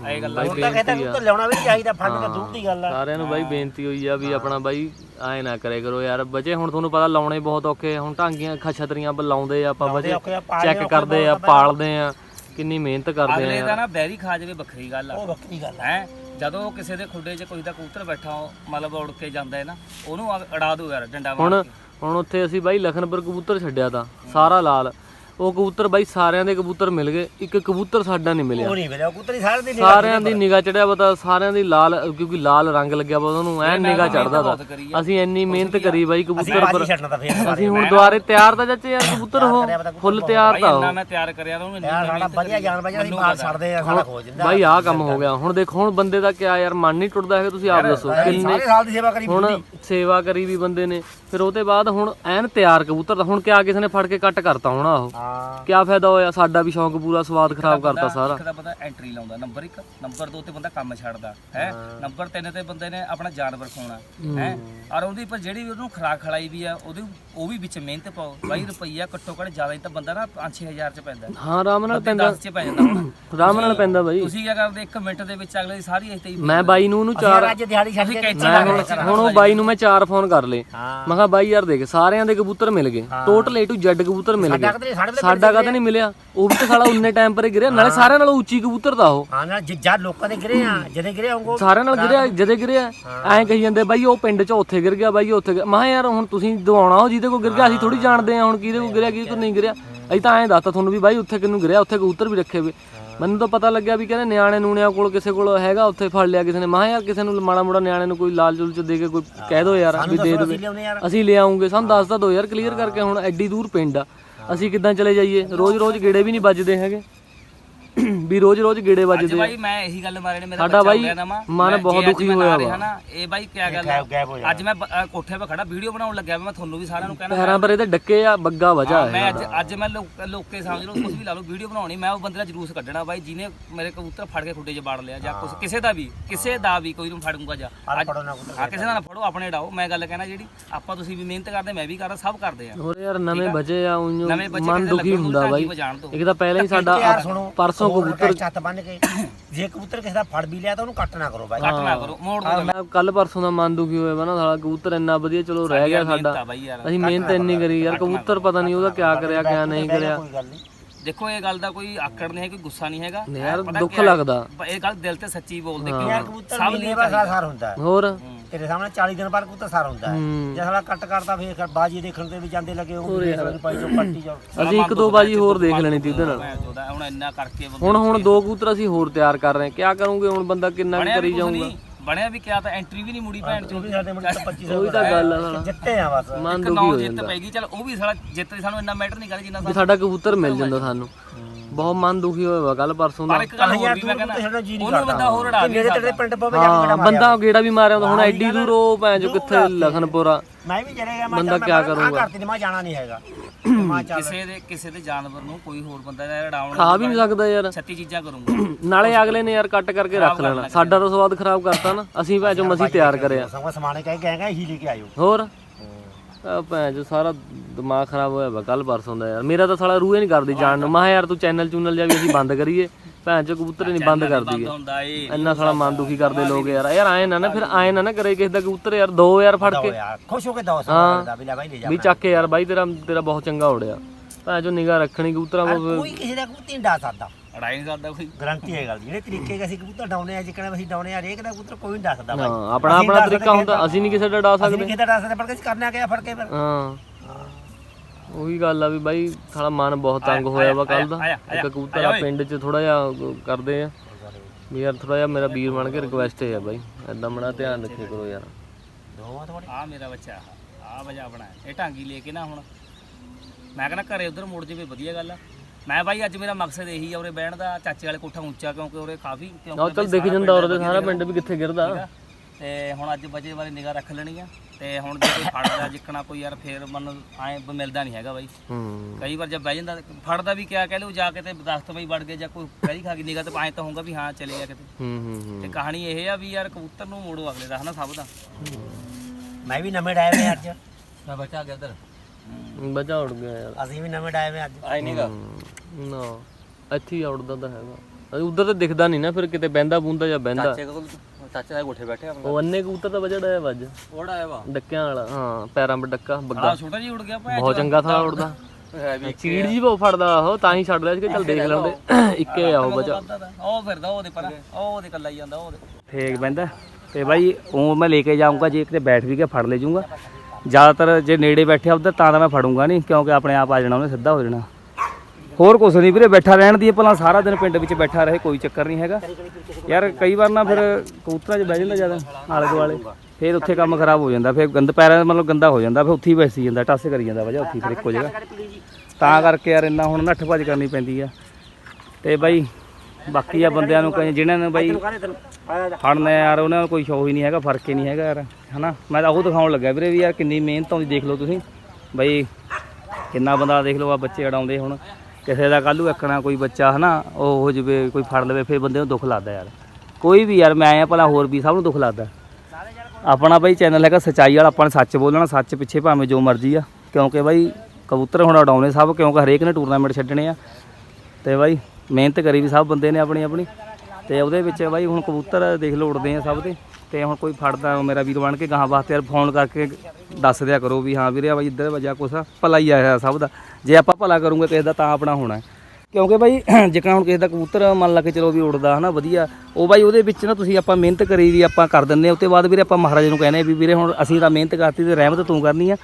ਇਹ ਗੱਲਾਂ ਹੁਣ ਤਾਂ ਕਹਿੰਦਾ ਕਬੂਤਰ ਲਿਆਉਣਾ ਵੀ ਚਾਹੀਦਾ ਫੜ ਕੇ ਦੂਰ ਦੀ ਗੱਲ ਆ। ਸਾਰਿਆਂ ਨੂੰ ਬਾਈ ਬੇਨਤੀ ਹੋਈ ਆ ਵੀ ਆਪਣਾ ਬਾਈ ਐ ਨਾ ਕਰੇ ਕਰੋ ਯਾਰ ਬਚੇ ਹੁਣ ਤੁਹਾਨੂੰ ਪਤਾ ਲਾਉਣੇ ਬਹੁਤ ਔਖੇ। ਹੁਣ ਢਾਂਗੀਆਂ ਖਛਤਰੀਆਂ ਲਾਉਂਦੇ ਆ ਆਪਾਂ ਬਚੇ ਔਖੇ ਆ, ਪਾਲਣੇ ਚੈੱਕ ਕਰਦੇ ਆ ਪਾਲਦੇ ਆ ਕਿੰਨੀ ਮਿਹਨਤ ਕਰਦੇ ਆ। ਅਗਲੇ ਦਾ ਨਾ ਬੈਰੀ ਖਾ ਜਾਵੇ ਵੱਖਰੀ ਗੱਲ ਆ। ਉਹ ਵੱਖਰੀ ਗੱਲ ਆ। ਹੈ? ਜਦੋਂ ਕਿਸੇ ਦੇ ਖੁੱਡੇ 'ਚ ਕੋਈ ਦਾ ਕਬੂਤਰ ਬੈਠਾ ਹੋ ਮਤਲਬ ਉੜ ਕੇ ਜਾਂਦਾ ਹੈ ਨਾ ਉਹਨੂੰ ਅਗ- ਅੜਾ ਦਿਓ ਯਾਰ ਡੰਡਾ ਮਾਰ ਹੁਣ ਕੇ। ਹੁਣ ਉੱਥੇ ਅਸੀਂ ਬਾਈ ਲਖਨਪੁਰ ਕਬੂਤਰ ਛੱਡਿਆ ਤਾਂ ਸਾਰਾ ਲਾਲ। ਉਹ ਕਬੂਤਰ ਬਾਈ ਸਾਰਿਆਂ ਦੇ ਕਬੂਤਰ ਮਿਲ ਗਏ ਇੱਕ ਕਬੂਤਰ ਸਾਡਾ ਨਹੀਂ ਮਿਲਿਆ। ਉਹ ਨਹੀਂ ਮਿਲਿਆ ਕਬੂਤਰ ਹੀ ਸਾਰੇ ਦੀ ਸਾਰਿਆਂ ਦੀ ਨਿਗਾਹ ਚੜਿਆ ਪਤਾ ਸਾਰਿਆਂ ਦੀ ਲਾਲ ਕਿਉਂਕਿ ਲਾਲ ਰੰਗ ਲੱਗਿਆ ਵਾ ਉਹਨੂੰ ਐਨ ਨਿਗਾਹ ਚੜਦਾ ਤਾ। ਅਸੀਂ ਇੰਨੀ ਮਿਹਨਤ ਕਰੀ ਬਾਈ ਕਬੂਤਰ ਬਾਜੀ ਛੱਡਣਾ ਤਾਂ ਫੇਰ ਅਸੀਂ ਹੁਣ ਦੁਆਰੇ ਤਿਆਰ ਤਾਂ ਚਾਚੇ ਯਾਰ ਕਬੂਤਰ ਹੋ ਫੁੱਲ ਤਿਆਰ ਤਾਂ ਇੰਨਾ ਹੋ ਮੈਂ ਤਿਆਰ ਕਰਿਆ ਤਾਂ ਉਹਨੂੰ ਯਾਰ ਸਾਡਾ ਵਧੀਆ। ਜਾਨ ਬਜਾ ਅਸੀਂ ਮਾਰ ਪਤਾ। ਛੱਡਦੇ ਆ ਸਾਡਾ ਖੋਜ ਦਿੰਦਾ। ਬਾਈ ਆਹ ਕੰਮ ਹੋ ਗਿਆ। ਹੁਣ ਦੇਖੋ ਹੁਣ ਬੰਦੇ ਦਾ ਕਿਆ ਯਾਰ ਮਨ ਨਹੀਂ ਟੁੱਟਦਾ ਹੈਗਾ ਤੁਸੀਂ ਆਪ ਦੱਸੋ। ਕਿੰਨੇ ਸਾਰੇ ਸਾਲ ਦੀ ਸੇਵਾ ਕਰੀ ਹੁਣ ਸੇਵਾ ਕਰੀ ਵੀ ਬੰਦੇ ਨੇ। ਫਿਰ ਉਹਦੇ ਬਾਅਦ ਹੁਣ ਐਨ ਤਿਆਰ ਕਬੂਤਰ ਦਾ। ਹੁਣ ਕਿਆ ਕਿਸੇ ਨੇ ਫੜ ਕੇ ਕੱਟ ਕਰਤਾ ਹੋਣਾ ਉਹ? ਹਾਂ ਕਿਆ ਫਾਇਦਾ ਹੋਇਆ? ਸਾਡਾ ਵੀ ਸ਼ੌਂਕ ਪੂਰਾ ਸਵਾਦ ਖਰਾਬ ਕਰਤਾ ਸਾਰਾ। ਇੱਕ ਦਾ ਬੰਦਾ ਐਂਟਰੀ ਲਾਉਂਦਾ ਨੰਬਰ 1 ਨੰਬਰ 2 ਤੇ ਬੰਦਾ ਕੰਮ ਛੱਡਦਾ ਹੈ? ਨੰਬਰ 3 ਤੇ ਬੰਦੇ ਨੇ ਆਪਣਾ ਜਾਨਵਰ ਖਾਣਾ ਹੈ। ਔਰ ਉਹਦੀ ਪਰ ਜਿਹੜੀ ਉਹਨੂੰ ਖਰਾਕ ਖਲਾਈ ਵੀ ਆ ਉਹਦੀ ਉਹ ਵੀ ਵਿੱਚ ਮਿਹਨਤ ਪਾਓ। ਬਾਈ ਰੁਪਈਆ ਘੱਟੋ ਘੱਟ ਜ਼ਿਆਦਾ ਹੀ ਤਾਂ ਬੰਦਾ ਨਾ 5-6000 ਚ ਪੈਂਦਾ। ਹਾਂ ਆਰਾਮ ਨਾਲ ਪੈਂਦਾ। 10 ਚ ਪੈ ਜਾਂਦਾ। ਆਰਾਮ ਨਾਲ ਪੈਂਦਾ ਬਾਈ। ਤੁਸੀਂ ਕੀ ਕਰਦੇ? ਇੱਕ ਮਿੰਟ ਦੇ ਵਿੱਚ ਅਗਲੇ ਦੀ ਸਾਰੀ ਹੀ ਮੈਂ ਬਾਈ ਨੂੰ ਉਹਨੂੰ ਚਾਰ ਅੱਜ ਦਿਹਾੜੀ ਛੱਡ ਕੇ ਕੈਂਚੀ ਮੈਂ ਲਾ ਹੁਣ ਕੇ ਹੁਣ ਉਹ ਬਾਈ ਨੂੰ ਮੈਂ ਚਾਰ ਫੋਨ ਕਰ ਲਏ। ਮੈਂ ਕਿਹਾ ਬਾਈ ਯਾਰ ਦੇਖ ਸਾਰਿਆਂ ਦੇ ਕਬੂਤਰ ਮਿਲ ਗਏ। ਟੋਟਲ A to Z ਕਬੂਤਰ ਮਿਲ ਸਾਡਾ ਗਏ। ਕਦੇ ਸਾਡੇ ਕਦੇ ਨਹੀਂ ਮਿਲਿਆ। ਉਹ ਵੀ ਤਾਂ ਸਾਲਾ ਉਨੇ ਟਾਈਮ ਪਰੇ ਗਿਰਿਆ। ਨਾਲੇ ਸਾਰਿਆਂ ਨਾਲੋਂ ਉੱਚੀ ਕਬੂਤਰ ਦਾ ਉਹ। ਹਾਂ ਨਾ ਜਦ ਲੋਕਾਂ ਦੇ ਗਿਰੇ ਆ ਜਦੇ ਗਿਰੇ ਹੋਣਗੇ ਸਾਰਿਆਂ ਨਾਲ ਗਿਰਿਆ ਜਦੇ ਗਿਰਿਆ। ਐਂ ਕਹੀ ਜਾਂਦੇ ਬਾਈ ਉਹ ਪਿੰਡ 'ਚ ਉੱਥੇ ਗਿਰ ਗਿਆ ਬਾਈ ਉੱਥੇ। ਮੈਂ ਕਿਹਾ ਯਾਰ ਹੁਣ ਤੁਸੀਂ ਦਵਾਉਣਾ ਹੋ ਜਿਹਦੇ ਕੋਲ ਗਿਰ ਗਿਆ ਅਸੀਂ ਥੋੜੀ ਜਾਣਦੇ ਆ ਹੁਣ ਕਿਹਦੇ ਕੋਲ ਗਿਰਿਆ ਕਿਹਦੇ ਕੋਲ ਨਹੀਂ ਗਿਰਿਆ। ਅਸੀਂ ਤਾਂ ਐਂ ਦੱਸਤਾ ਤੁਹਾਨੂੰ ਵੀ ਬਾਈ ਉੱਥੇ ਕਿੰਨੂੰ ਗਿਰਿਆ ਉੱਥੇ ਕਬੂਤਰ ਵੀ ਰੱਖੇ ਵੇ ਮੈਨੂੰ ਤਾਂ ਪਤਾ ਲੱਗਿਆ ਵੀ ਕਹਿੰਦੇ ਨਿਆਣੇ ਨੂਣਿਆਂ ਕੋਲ ਕਿਸੇ ਕੋਲ ਹੈਗਾ ਉੱਥੇ ਫੜ ਲਿਆ ਕਿਸੇ ਨੇ। ਮੈਂ ਕਿਹਾ ਯਾਰ ਕਿਸੇ ਨੂੰ ਮਾੜਾ ਮੋੜਾ ਨਿਆਣੇ ਨੂੰ ਕੋਈ ਲਾਲ ਜੁਲ ਚ ਦੇ ਕੇ ਕੋਈ ਕਹਿ ਦੋ ਯਾਰ ਵੀ ਦੇ ਦੇਵੇ। ਅਸੀਂ ਲਿਆਉਨੇ ਯਾਰ। ਅਸੀਂ ਲੈ ਆਉਂਗੇ ਸਾਨੂੰ ਦੱਸ ਤਾਂ ਦੋ ਯਾਰ ਕਲੀਅਰ ਕਰਕੇ ਹੁਣ ਐਡੀ ਦੂਰ ਪਿੰਡ ਆ। ਅਸੀਂ ਕਿੱਦਾਂ ਚਲੇ ਜਾਈਏ? ਰੋਜ਼ ਰੋਜ਼ ਗੇੜੇ ਵੀ ਨਹੀਂ ਵੱਜਦੇ ਹੈਗੇ। ਵੀ ਰੋਜ਼ ਰੋਜ਼ ਗੇੜੇ ਅੱਜ ਵੱਜਦੇ ਆ। ਬਾਈ ਮੈਂ ਇਹੀ ਗੱਲ ਮਾਰੇ ਨੇ ਮੇਰਾ ਸਾਡਾ ਬੱਚਾ ਬਾਈ ਹੋ ਗਿਆ ਨਵਾਂ ਮਨ ਬਹੁਤ ਦੁਖੀ ਨਾ ਹੋਇਆ ਵਾ। ਨਾ ਇਹ ਬਾਈ ਕੀ ਗੱਲ ਆ? ਹੋ ਅੱਜ ਮੈਂ ਬ- ਅ, ਕੋਠੇ 'ਤੇ ਖੜਾ ਵੀਡੀਓ ਬਣਾਉਣ ਲੱਗਿਆ ਮੈਂ ਤੁਹਾਨੂੰ ਵੀ ਸਾਰਿਆਂ ਨੂੰ ਕਹਿਣਾ ਪੈਰਾਂ ਪਰ ਇਹਦੇ ਡੱਕੇ ਆ ਬੱਗਾ ਵਜਾ ਹੈ ਮੈਂ ਅੱਜ ਅੱਜ ਮੈਂ ਲੋਕ- ਲੋਕੇ ਸਮਝ ਲਓ ਕੁਝ ਵੀ ਲਾ ਲਓ ਵੀਡੀਓ ਬਣਾਉਣੀ ਮੈਂ ਉਹ ਬੰਦੇ ਦਾ ਜਲੂਸ ਕੱਢਣਾ ਬਾਈ ਜਿਹਨੇ ਮੇਰੇ ਕਬੂਤਰ ਫੜ ਕੇ ਖੁੱਡੇ 'ਚ ਬਾੜ ਲਿਆ ਜਾਂ ਕੁਛ ਕਿਸੇ ਦਾ ਵੀ ਕਿਸੇ ਦਾ ਵੀ ਕੋਈ ਨੂੰ ਫੜੂੰਗਾ ਜਾਂ। ਆ ਅੱਜ ਫੜੋ ਨਾ ਕਬੂਤਰ ਕਿਸੇ ਦਾ ਨਾ ਫੜੋ ਆਪਣੇ ਡਾਓ। ਮੈਂ ਗੱਲ ਕਹਿਣਾ ਜਿਹੜੀ ਆਪਾਂ ਤੁਸੀਂ ਵੀ ਮਿਹਨਤ ਕਰਦੇ ਮੈਂ ਵੀ ਕਰਦਾ ਸਭ ਕਰਦੇ ਆ। ਹੋਰ ਯਾਰ ਨਵੇਂ ਬਚੇ ਆ ਉਈਓ ਨਵੇਂ ਬੱਚੇ ਮਨ ਕਿਸੇ ਦੁਖੀ ਲੱਗਣ ਨੂੰ ਹੁੰਦਾ ਬਾਈ। ਢਾਂਗੀ ਵਜਾਣ ਤੋਂ। ਇੱਕ ਤਾਂ ਪਹਿਲਾਂ ਹੀ ਸਾਡਾ ਪਰਸੋਂ ਹੋਰ ਕਬੂਤਰ ਛੱਤ ਬੰਨ ਕੇ ਜੇ ਕਬੂਤਰ ਕਿਸੇ ਦਾ ਫੜ ਵੀ ਲਿਆ ਤਾਂ ਉਹਨੂੰ ਕੱਟ ਨਾ ਕਰੋ ਬਾਈ। ਕੱਟ ਨਾ ਕਰੋ ਮੋੜ ਦੋ ਮੈਂ ਕੱਲ ਪਰਸੋਂ ਦਾ ਮਨ ਦੁਖੀ ਹੋਇਆ ਵਾ ਨਾ ਸਾਲਾ ਕਬੂਤਰ ਇੰਨਾ ਵਧੀਆ ਚਲੋ ਰਹਿ ਗਿਆ ਸਾਡਾ। ਅਸੀਂ ਮਿਹਨਤ ਇੰਨੀ ਕਰੀ ਯਾਰ ਕਬੂਤਰ ਪਤਾ ਨਹੀਂ ਉਹਦਾ ਕਿਆ ਕਰਿਆ ਕਿਆ ਨਹੀਂ ਕਰਿਆ। ਕੋਈ ਗੱਲ ਨਹੀਂ। ਦੇਖੋ ਇਹ ਗੱਲ ਦਾ ਕੋਈ ਆਕੜ ਨਹੀਂ ਹੈ ਕੋਈ ਗੁੱਸਾ ਨਹੀਂ ਹੈਗਾ। ਨਹੀਂ ਯਾਰ ਦੁੱਖ? ਲੱਗਦਾ। ਇਹ ਗੱਲ ਦਿਲ ਤੇ ਸੱਚੀ ਬੋਲਦੇ ਯਾਰ ਕਿ ਕਬੂਤਰ ਸਭ ਲਈ ਸਾਰ ਹੁੰਦਾ। ਹੋਰ? ਤੇਰੇ ਸਾਹਮਣੇ 40 ਦਿਨ ਬਾਅਦ ਕਬੂਤਰ ਸਾਰ ਹੁੰਦਾ ਹੈ। ਜੇ ਸਾਲਾ ਕੱਟ ਕਰਦਾ ਫੇਰ ਫਿਰ ਬਾਜੀ ਦੇਖਣ ਤੇ ਵੀ ਜਾਂਦੇ ਲੱਗੇ ਉਹ ਪਾਈ ਜੋ ਪੱਟੀ ਜੋ। ਅਸੀਂ ਇੱਕ ਦੋ ਬਾਜੀ ਹੋਰ ਦੇਖ ਲੈਣੀ ਤੀ ਉਹਦੇ ਨਾਲ। ਹੁਣ ਇੰਨਾ ਕਰਕੇ ਬੰਦੇ ਹੁਣ ਹੁਣ ਦੋ ਕਬੂਤਰ ਅਸੀਂ ਹੋਰ ਤਿਆਰ ਕਰ ਰਹੇ ਹਾਂ। ਕਿਆ ਕਰੂੰਗੇ ਹੁਣ ਬੰਦਾ ਕਿੰਨਾ ਕਰੀ ਜਾਊਗਾ? ਬਣਿਆ ਵੀ ਕਿਆ ਤਾਂ ਐਂਟਰੀ ਵੀ ਨਹੀਂ ਮੁੜੀ ਭੈਣ ਚੋ ਵੀ ਸਾਡੇ ਮੁੰਡੇ ਤਾਂ 2500 ਉਹੀ ਤਾਂ ਗੱਲ ਆ ਸਾਲਾ। ਜਿੱਤੇ ਆ ਬਸ। ਮਨ ਇੱਕ ਦੁਖੀ ਨੌ ਹੋ ਜਿੱਤ ਜਾਂਦਾ ਪੈ ਗਈ। ਚਲ ਉਹ ਵੀ ਸਾਲਾ ਜਿੱਤ ਸਾਨੂੰ ਇੰਨਾ ਮੈਟਰ ਨਹੀਂ ਕਰਦਾ ਜਿੰਨਾ ਸਾਡਾ ਕਬੂਤਰ ਮਿਲ ਜਾਂਦਾ ਸਾਨੂੰ। ਬਹੁਤ ਮਨ ਦੁਖੀ ਹੋਇਆ ਵਾ ਕੱਲ ਪਰਸੋਂ ਦਾ। ਪਰ ਇੱਕ ਗੱਲ ਹੋਰ ਵੀ ਮੈਂ ਕਹਿੰਦਾ ਉਹਨੂੰ ਬੰਦਾ ਹੋਰ ਉਡਾ ਵੀ ਨੇੜੇ ਤੇਰੇ ਸਕਦਾ। ਪਿੰਡ ਪਵੇ ਜਾ ਕੇ ਹਾਂ ਕਿਹੜਾ ਬੰਦਾ ਗੇੜਾ ਵੀ ਮਾਰਿਆ ਹੁੰਦਾ ਹੁਣ ਐਡੀ ਦੂਰ ਉਹ ਭੈਣ ਜੋ ਕਿੱਥੇ ਲਖਨਪੁਰਾ। ਮੈਂ ਵੀ ਚਲੇ ਗਿਆ ਮੈਂ ਬੰਦਾ ਮੈਂ ਕਰੂਗਾ? ਕਰਤੀ ਨਹੀਂ ਮੈਂ ਜਾਣਾ ਨਹੀਂ ਹੈਗਾ। ਮੈਂ ਚੱਲ। ਕਿਸੇ ਦੇ ਕਿਸੇ ਦੇ ਜਾਨਵਰ ਨੂੰ ਕੋਈ ਹੋਰ ਬੰਦਾ ਦਾ ਉਡਾਉਣ ਖਾ ਵੀ ਨਹੀਂ ਸਕਦਾ ਯਾਰ। 36 ਚੀਜ਼ਾਂ ਕਰੂੰਗਾ। ਨਾਲੇ ਅਗਲੇ ਨੇ ਯਾਰ ਕੱਟ ਕਰਕੇ ਰੱਖ ਲੈਣਾ। ਸਾਡਾ ਤਾਂ ਸਵਾਦ ਖਰਾਬ ਕਰਤਾ ਨਾ। ਅਸੀਂ ਭੈਣ ਜੋ ਮਸੀਂ ਤਿਆਰ ਕਰਿਆ। ਸਮਾਨੇ ਕਹਿ ਕੇ ਆਏਗਾ ਹੀ ਲੈ ਕੇ ਆਇਓ। ਹੋਰ? ਆ ਭੈਣ ਜੋ ਸਾਰਾ ਦਿਮਾਗ ਖਰਾਬ ਹੋਇਆ ਵਾ ਕੱਲ ਪਰਸੋਂ ਦਾ ਯਾਰ। ਮੇਰਾ ਤਾਂ ਸਾਲਾ ਰੂਹ ਹੀ ਨਹੀਂ ਕਰਦੀ ਜਾਣ ਨੂੰ। ਮੈਂ ਕਿਹਾ ਯਾਰ ਤੂੰ ਚੈਨਲ ਚੂਨਲ ਜਾ ਵੀ ਅਸੀਂ ਬੰਦ ਕਰੀਏ। ਭੈਣ ਚੋ ਕਬੂਤਰ ਹੀ ਨਹੀਂ ਬੰਦ ਕਰ ਦਈਏ ਹੁੰਦਾ ਏ ਇੰਨਾ ਸਾਲਾ ਮਨ ਦੁਖੀ ਕਰਦੇ ਲੋਕ ਯਾਰ। ਯਾਰ ਆਏ ਨਾ ਨਾ ਫਿਰ ਆਏ ਨਾ ਨਾ ਕਰੇ ਕਿਸੇ ਦਾ ਕਬੂਤਰ ਯਾਰ ਦੋ ਯਾਰ ਫੜ ਕੇ। ਖੁਸ਼ ਹੋ ਕੇ ਦੋ ਦਾ ਵੀ ਲੈ ਬਾਈ ਲੈ ਜਾ ਵੀ ਚੱਕ ਕੇ ਯਾਰ ਬਾਈ ਤੇਰਾ ਤੇਰਾ ਬਹੁਤ ਚੰਗਾ ਉੜਿਆ। ਭਾਂ ਜੋ ਨਿਗਾਹ ਰੱਖਣੀ ਕਬੂਤਰਾਂ ਕੋਈ ਕਿਸੇ ਦਾ ਕਬੂਤਰ ਨਹੀਂ ਡਾ ਸਕਦਾ। ਅੜਾਈ ਨਹੀਂ ਸਕਦਾ ਕੋਈ। ਗਰੰਟੀ ਹੈ ਗੱਲ ਦੀ। ਜਿਹੜੇ ਤਰੀਕੇ ਕੇ ਅਸੀਂ ਕਬੂਤਰ ਡਾਉਨੇ ਆ ਜਿੱਕਣਾ ਅਸੀਂ ਡਾਉਨੇ ਆ ਹਰੇਕ ਦਾ ਕਬੂਤਰ ਕੋਈ ਨਹੀਂ ਡਾ ਸਕਦਾ ਹਾਂ ਬਾਈ ਆਪਣਾ ਅਸੀਂ ਆਪਣਾ ਤਰੀਕਾ ਸਕਦੇ ਹੁੰਦਾ ਅਸੀਂ ਨਹੀਂ ਕਿਸੇ ਦਾ ਡਾ ਅਸੀਂ ਸਕਦੇ। ਨਹੀਂ ਕਿਸੇ ਦਾ ਡਾ ਸਕਦੇ ਪਰ ਅਸੀਂ ਕਰਨਾ ਕਿਆ ਫੜ ਕੇ ਫਿਰ। ਹਾਂ। ਉਹੀ ਗੱਲ ਆ ਵੀ ਬਾਈ ਸਾਲਾ ਮਨ ਬਹੁਤ ਤੰਗ ਹੋਇਆ ਵਾ ਕੱਲ ਦਾ। ਆਇਆ, ਆਇਆ, ਇੱਕ ਕਬੂਤਰ ਆ ਪਿੰਡ 'ਚ ਥੋੜਾ ਜਿਹਾ ਕਰਦੇ ਆ। ਵੀ ਯਾਰ ਥੋੜਾ ਜਿਹਾ ਮੇਰਾ ਵੀਰ ਬਣ ਕੇ ਰਿਕਵੈਸਟ ਹੈ ਬਾਈ। ਐਦਾਂ ਬੜਾ ਧਿਆਨ ਰੱਖਿਆ ਕਰੋ ਯਾਰ। ਦੋਵਾਂ ਤੁਹਾਡੇ ਆ ਮੇਰਾ ਬੱਚਾ ਆ ਵਜਾ ਆਪਣਾ। ਇਹ ਢਾਂਗੀ ਲੈ ਕੇ ਨਾ ਹੁਣ। ਮੈਂ ਕਹਿੰਦਾ ਘਰੇ ਉਧਰ ਮੁੜ ਜਾਵੇ ਵਧੀਆ ਗੱਲ ਆ। ਮੈਂ ਬਾਈ ਅੱਜ ਮੇਰਾ ਮਕਸਦ ਇਹੀ ਆ ਉਰੇ ਬਹਿਣ ਦਾ ਚਾਚੇ ਵਾਲੇ ਕੋਠਾ ਉੱਚਾ ਕਿਉਂਕਿ ਉਰੇ ਕਾਫੀ ਕਿਉਂਕਿ ਚੱਲ ਦਿਖ ਜਾਂਦਾ ਔਰ ਸਾਰਾ ਪਿੰਡ ਵੀ ਕਿੱਥੇ ਗਿਰਦਾ? ਤੇ ਹੁਣ ਅੱਜ ਬਜੇ ਬਾਰੇ ਨਿਗਾਹ ਰੱਖ ਲੈਣੀ ਆ ਤੇ ਹੁਣ ਜੇ ਕੋਈ ਫੜਦਾ ਜਿੱਕਣਾ ਕੋਈ ਯਾਰ ਫੇਰ ਮਨ ਐ ਮਿਲਦਾ ਨਹੀਂ ਹੈਗਾ ਬਾਈ। ਹੂੰ। ਕਈ ਵਾਰ ਜਦ ਬਹਿ ਜਾਂਦਾ ਫੜਦਾ ਵੀ ਕਿਆ ਕਹਿ ਲਓ ਜਾ ਕੇ ਤੇ ਦਸਤ ਬਈ ਵੜ ਗਏ ਜਾਂ ਕੋਈ ਪਹਿਲੀ ਖਾ ਗਈ ਨਿਗਾਹ ਤੇ ਐਂ ਤਾਂ ਹੋਊਗਾ ਵੀ ਹਾਂ ਚਲੇ ਗਿਆ ਕਿਤੇ। ਹੂੰ ਹੂੰ ਹੂੰ। ਤੇ ਕਹਾਣੀ ਇਹ ਆ ਵੀ ਯਾਰ ਕਬੂਤਰ ਨੂੰ ਮੋੜੋ ਅਗਲੇ ਦਾ ਹਨਾ ਸਭ ਦਾ। ਮੈਂ ਵੀ ਨਵੇਂ ਡਾਏ ਵੇ ਅੱਜ। ਮੈਂ ਬੱਚਾ ਗਿਆ ਇੱਧਰ। ਬਚਾ ਉੜ ਗਿਆ ਯਾਰ। ਅਸੀਂ ਵੀ ਨਵੇਂ ਡਾਏ ਵੇ ਅੱਜ। ਆਈ ਨਹੀਂਗਾ ਨਾ। ਇੱਥੇ ਹੀ ਉੜਦਾ ਤਾਂ ਹੈਗਾ। ਉਧਰ ਤਾਂ ਦਿਖਦਾ ਨਹੀਂ ਨਾ ਫਿਰ ਕਿਤੇ ਬਹਿੰਦਾ ਬੂੰਦਾ ਜਾਂ ਬਹਿੰਦਾ। ਕੋਲ ਚਾਚੇ ਦਾ ਕੋਠੇ ਬੈਠੇ ਆਪਣਾ ਉਹ ਅੰਨੇ ਕਬੂਤਰ ਤਾਂ ਵਜੜਾ ਹੈ ਵੱਜ ਉਹੜਾ ਆਇਆ ਵਾ ਡੱਕਿਆਂ ਵਾਲਾ ਹਾਂ ਪੈਰਾਂ 'ਤੇ ਡੱਕਾ ਬੱਗਾ। ਆ ਛੋਟਾ ਜੀ ਉੜ ਗਿਆ ਭਾਈ ਬਹੁਤ ਚੰਗਾ ਥਾ ਉੜਦਾ। ਚੀੜ ਜੀ ਬਹੁਤ ਫੜਦਾ ਉਹ ਤਾਂ ਹੀ ਛੱਡ ਲਿਆ ਸੀ ਕਿ ਚੱਲ ਦੇਖ ਲੈਂਦੇ। ਇੱਕੇ ਆ ਉਹ ਬਚਾ। ਉਹ ਫਿਰਦਾ ਉਹਦੇ ਪਰ ਉਹ ਉਹਦੇ ਕੱਲਾ ਹੀ ਜਾਂਦਾ ਉਹਦੇ। ਠੇਕ ਬੰਦਾ। ਤੇ ਬਾਈ ਉਹ ਮੈਂ ਲੈ ਕੇ ਜਾਊਂਗਾ ਜੇ ਕਿਤੇ ਬੈਠ ਵੀ ਕੇ ਫੜ ਲੈ ਜਾਊਂਗਾ। ਜ਼ਿਆਦਾਤਰ ਜੇ ਨੇੜੇ ਬੈਠਿਆ ਉਧਰ, ਤਾਂ ਤਾਂ ਮੈਂ ਫੜੂੰਗਾ ਨਹੀਂ, ਕਿਉਂਕਿ ਆਪਣੇ ਆਪ ਆ ਜਾਣਾ, ਉਹਨੇ ਸਿੱਧਾ ਹੋ ਜਾਣਾ। ਹੋਰ ਕੁਛ ਨਹੀਂ ਵੀਰੇ, ਬੈਠਾ ਰਹਿਣ ਦੀ ਭਲਾ ਸਾਰਾ ਦਿਨ ਪਿੰਡ ਵਿੱਚ ਬੈਠਾ ਰਹੇ, ਕੋਈ ਚੱਕਰ ਨਹੀਂ ਹੈਗਾ। ਯਾਰ ਕਈ ਵਾਰ ਨਾ ਫਿਰ ਕਬੂਤਰਾਂ 'ਚ ਬਹਿ ਜਾਂਦਾ ਜ਼ਿਆਦਾ ਆਲੇ ਦੁਆਲੇ ਫਿਰ ਉੱਥੇ ਕੰਮ ਖਰਾਬ ਹੋ ਜਾਂਦਾ, ਫਿਰ ਗੰਦ ਪੈਰਾਂ ਦਾ ਮਤਲਬ ਗੰਦਾ ਹੋ ਜਾਂਦਾ, ਫਿਰ ਉੱਥੇ ਹੀ ਬੈਸੀ ਜਾਂਦਾ, ਟੱਸ ਕਰੀ ਜਾਂਦਾ ਵਜਾ ਉੱਥੇ ਫਿਰ ਇੱਕੋ ਜਗ੍ਹਾ। ਤਾਂ ਕਰਕੇ ਯਾਰ ਇੰਨਾ ਹੁਣ ਨੱਠ ਭੱਜ ਕਰਨੀ ਪੈਂਦੀ ਆ। ਤੇ ਬਾਈ ਬਾਕੀ ਆ ਬੰਦਿਆਂ ਨੂੰ ਕਈ ਜਿਨ੍ਹਾਂ ਨੇ ਬਾਈ ਫੜਨਾ ਯਾਰ, ਉਹਨਾਂ ਨੂੰ ਕੋਈ ਸ਼ੌਕ ਹੀ ਨਹੀਂ ਹੈਗਾ, ਫ਼ਰਕ ਹੀ ਨਹੀਂ ਹੈਗਾ ਯਾਰ, ਹਨਾ? ਮੈਂ ਤਾਂ ਉਹ ਦਿਖਾਉਣ ਲੱਗਾ ਵੀਰੇ ਵੀ ਯਾਰ ਕਿੰਨੀ ਮਿਹਨਤ ਆਉਂਦੀ, ਦੇਖ ਲਓ ਤੁਸੀਂ। ਬਈ ਕਿੰਨਾ ਬੰਦਾ ਦੇਖ ਲਓ ਆ ਬੱਚੇ ਅੜਾਉਂਦੇ ਹੁਣ। ਕਿਸੇ ਦਾ ਕੱਲੂ ਇੱਕਣਾ ਕੋਈ ਬੱਚਾ, ਹਨਾ, ਉਹ ਹੋ ਜਵੇ, ਕੋਈ ਫੜ ਲਵੇ, ਫੇਰ ਬੰਦੇ ਨੂੰ ਦੁੱਖ ਲੱਗਦਾ ਯਾਰ। ਕੋਈ ਵੀ ਯਾਰ, ਮੈਂ ਆ ਭਲਾ ਹੋਰ ਵੀ ਸਭ ਨੂੰ ਦੁੱਖ ਲੱਗਦਾ। ਆਪਣਾ ਬਈ ਚੈਨਲ ਹੈਗਾ ਸਚਾਈ ਵਾਲਾ, ਆਪਾਂ ਨੇ ਸੱਚ ਬੋਲਣਾ, ਸੱਚ ਪਿੱਛੇ ਭਾਵੇਂ ਜੋ ਮਰਜ਼ੀ ਆ। ਕਿਉਂਕਿ ਬਾਈ ਕਬੂਤਰ ਹੁਣ ਉਡਾਉਣੇ ਸਭ, ਕਿਉਂਕਿ ਹਰੇਕ ਨੇ ਟੂਰਨਾਮੈਂਟ ਛੱਡਣੇ ਆ। ਤੇ ਬਾਈ ਮਿਹਨਤ ਕਰੀ ਵੀ ਸਭ ਬੰਦੇ ਨੇ ਆਪਣੀ ਆਪਣੀ। ਤੇ ਉਹਦੇ ਵਿੱਚ ਬਾਈ ਹੁਣ ਕਬੂਤਰ ਦੇਖ ਲਓ ਉੜਦੇ ਆ ਸਭ ਦੇ। ਤੇ ਹੁਣ ਕੋਈ ਫੜਦਾ ਮੇਰਾ ਵੀਰ ਬਣ ਕੇ ਗਾਹਾਂ ਵਾਸਤੇ ਯਾਰ ਫੋਨ ਕਰਕੇ ਦੱਸ ਦਿਆ ਕਰੋ ਵੀ ਹਾਂ ਵੀਰੇ ਬਾਈ ਇੱਧਰ ਵਜਾ ਕੁਛ ਭਲਾ ਹੀ ਆਇਆ ਸਭ ਦਾ। ਜੇ ਆਪਾਂ ਭਲਾ ਕਰੂੰਗੇ ਕਿਸੇ ਦਾ ਤਾਂ ਆਪਣਾ ਹੋਣਾ। ਕਿਉਂਕਿ ਬਾਈ ਜਿਕਣਾ ਹੁਣ ਕਿਸੇ ਦਾ ਕਬੂਤਰ ਮੰਨ ਲਾ ਕੇ ਚਲੋ ਵੀ ਉੜਦਾ ਹਨਾ ਵਧੀਆ, ਉਹ ਬਾਈ ਉਹਦੇ ਵਿੱਚ ਨਾ ਤੁਸੀਂ ਆਪਾਂ ਮਿਹਨਤ ਕਰੀ ਵੀ ਆਪਾਂ ਕਰ ਦਿੰਦੇ ਆ। ਉਸ ਤੋਂ ਬਾਅਦ ਵੀਰੇ ਆਪਾਂ ਮਹਾਰਾਜ ਨੂੰ ਕਹਿੰਦੇ ਆ ਵੀ ਵੀਰੇ ਹੁਣ ਅਸੀਂ ਤਾਂ ਮਿਹਨਤ ਕਰਤੀ ਤੇ ਰਹਿਮਤ ਤੂੰ ਕਰਨੀ ਆ।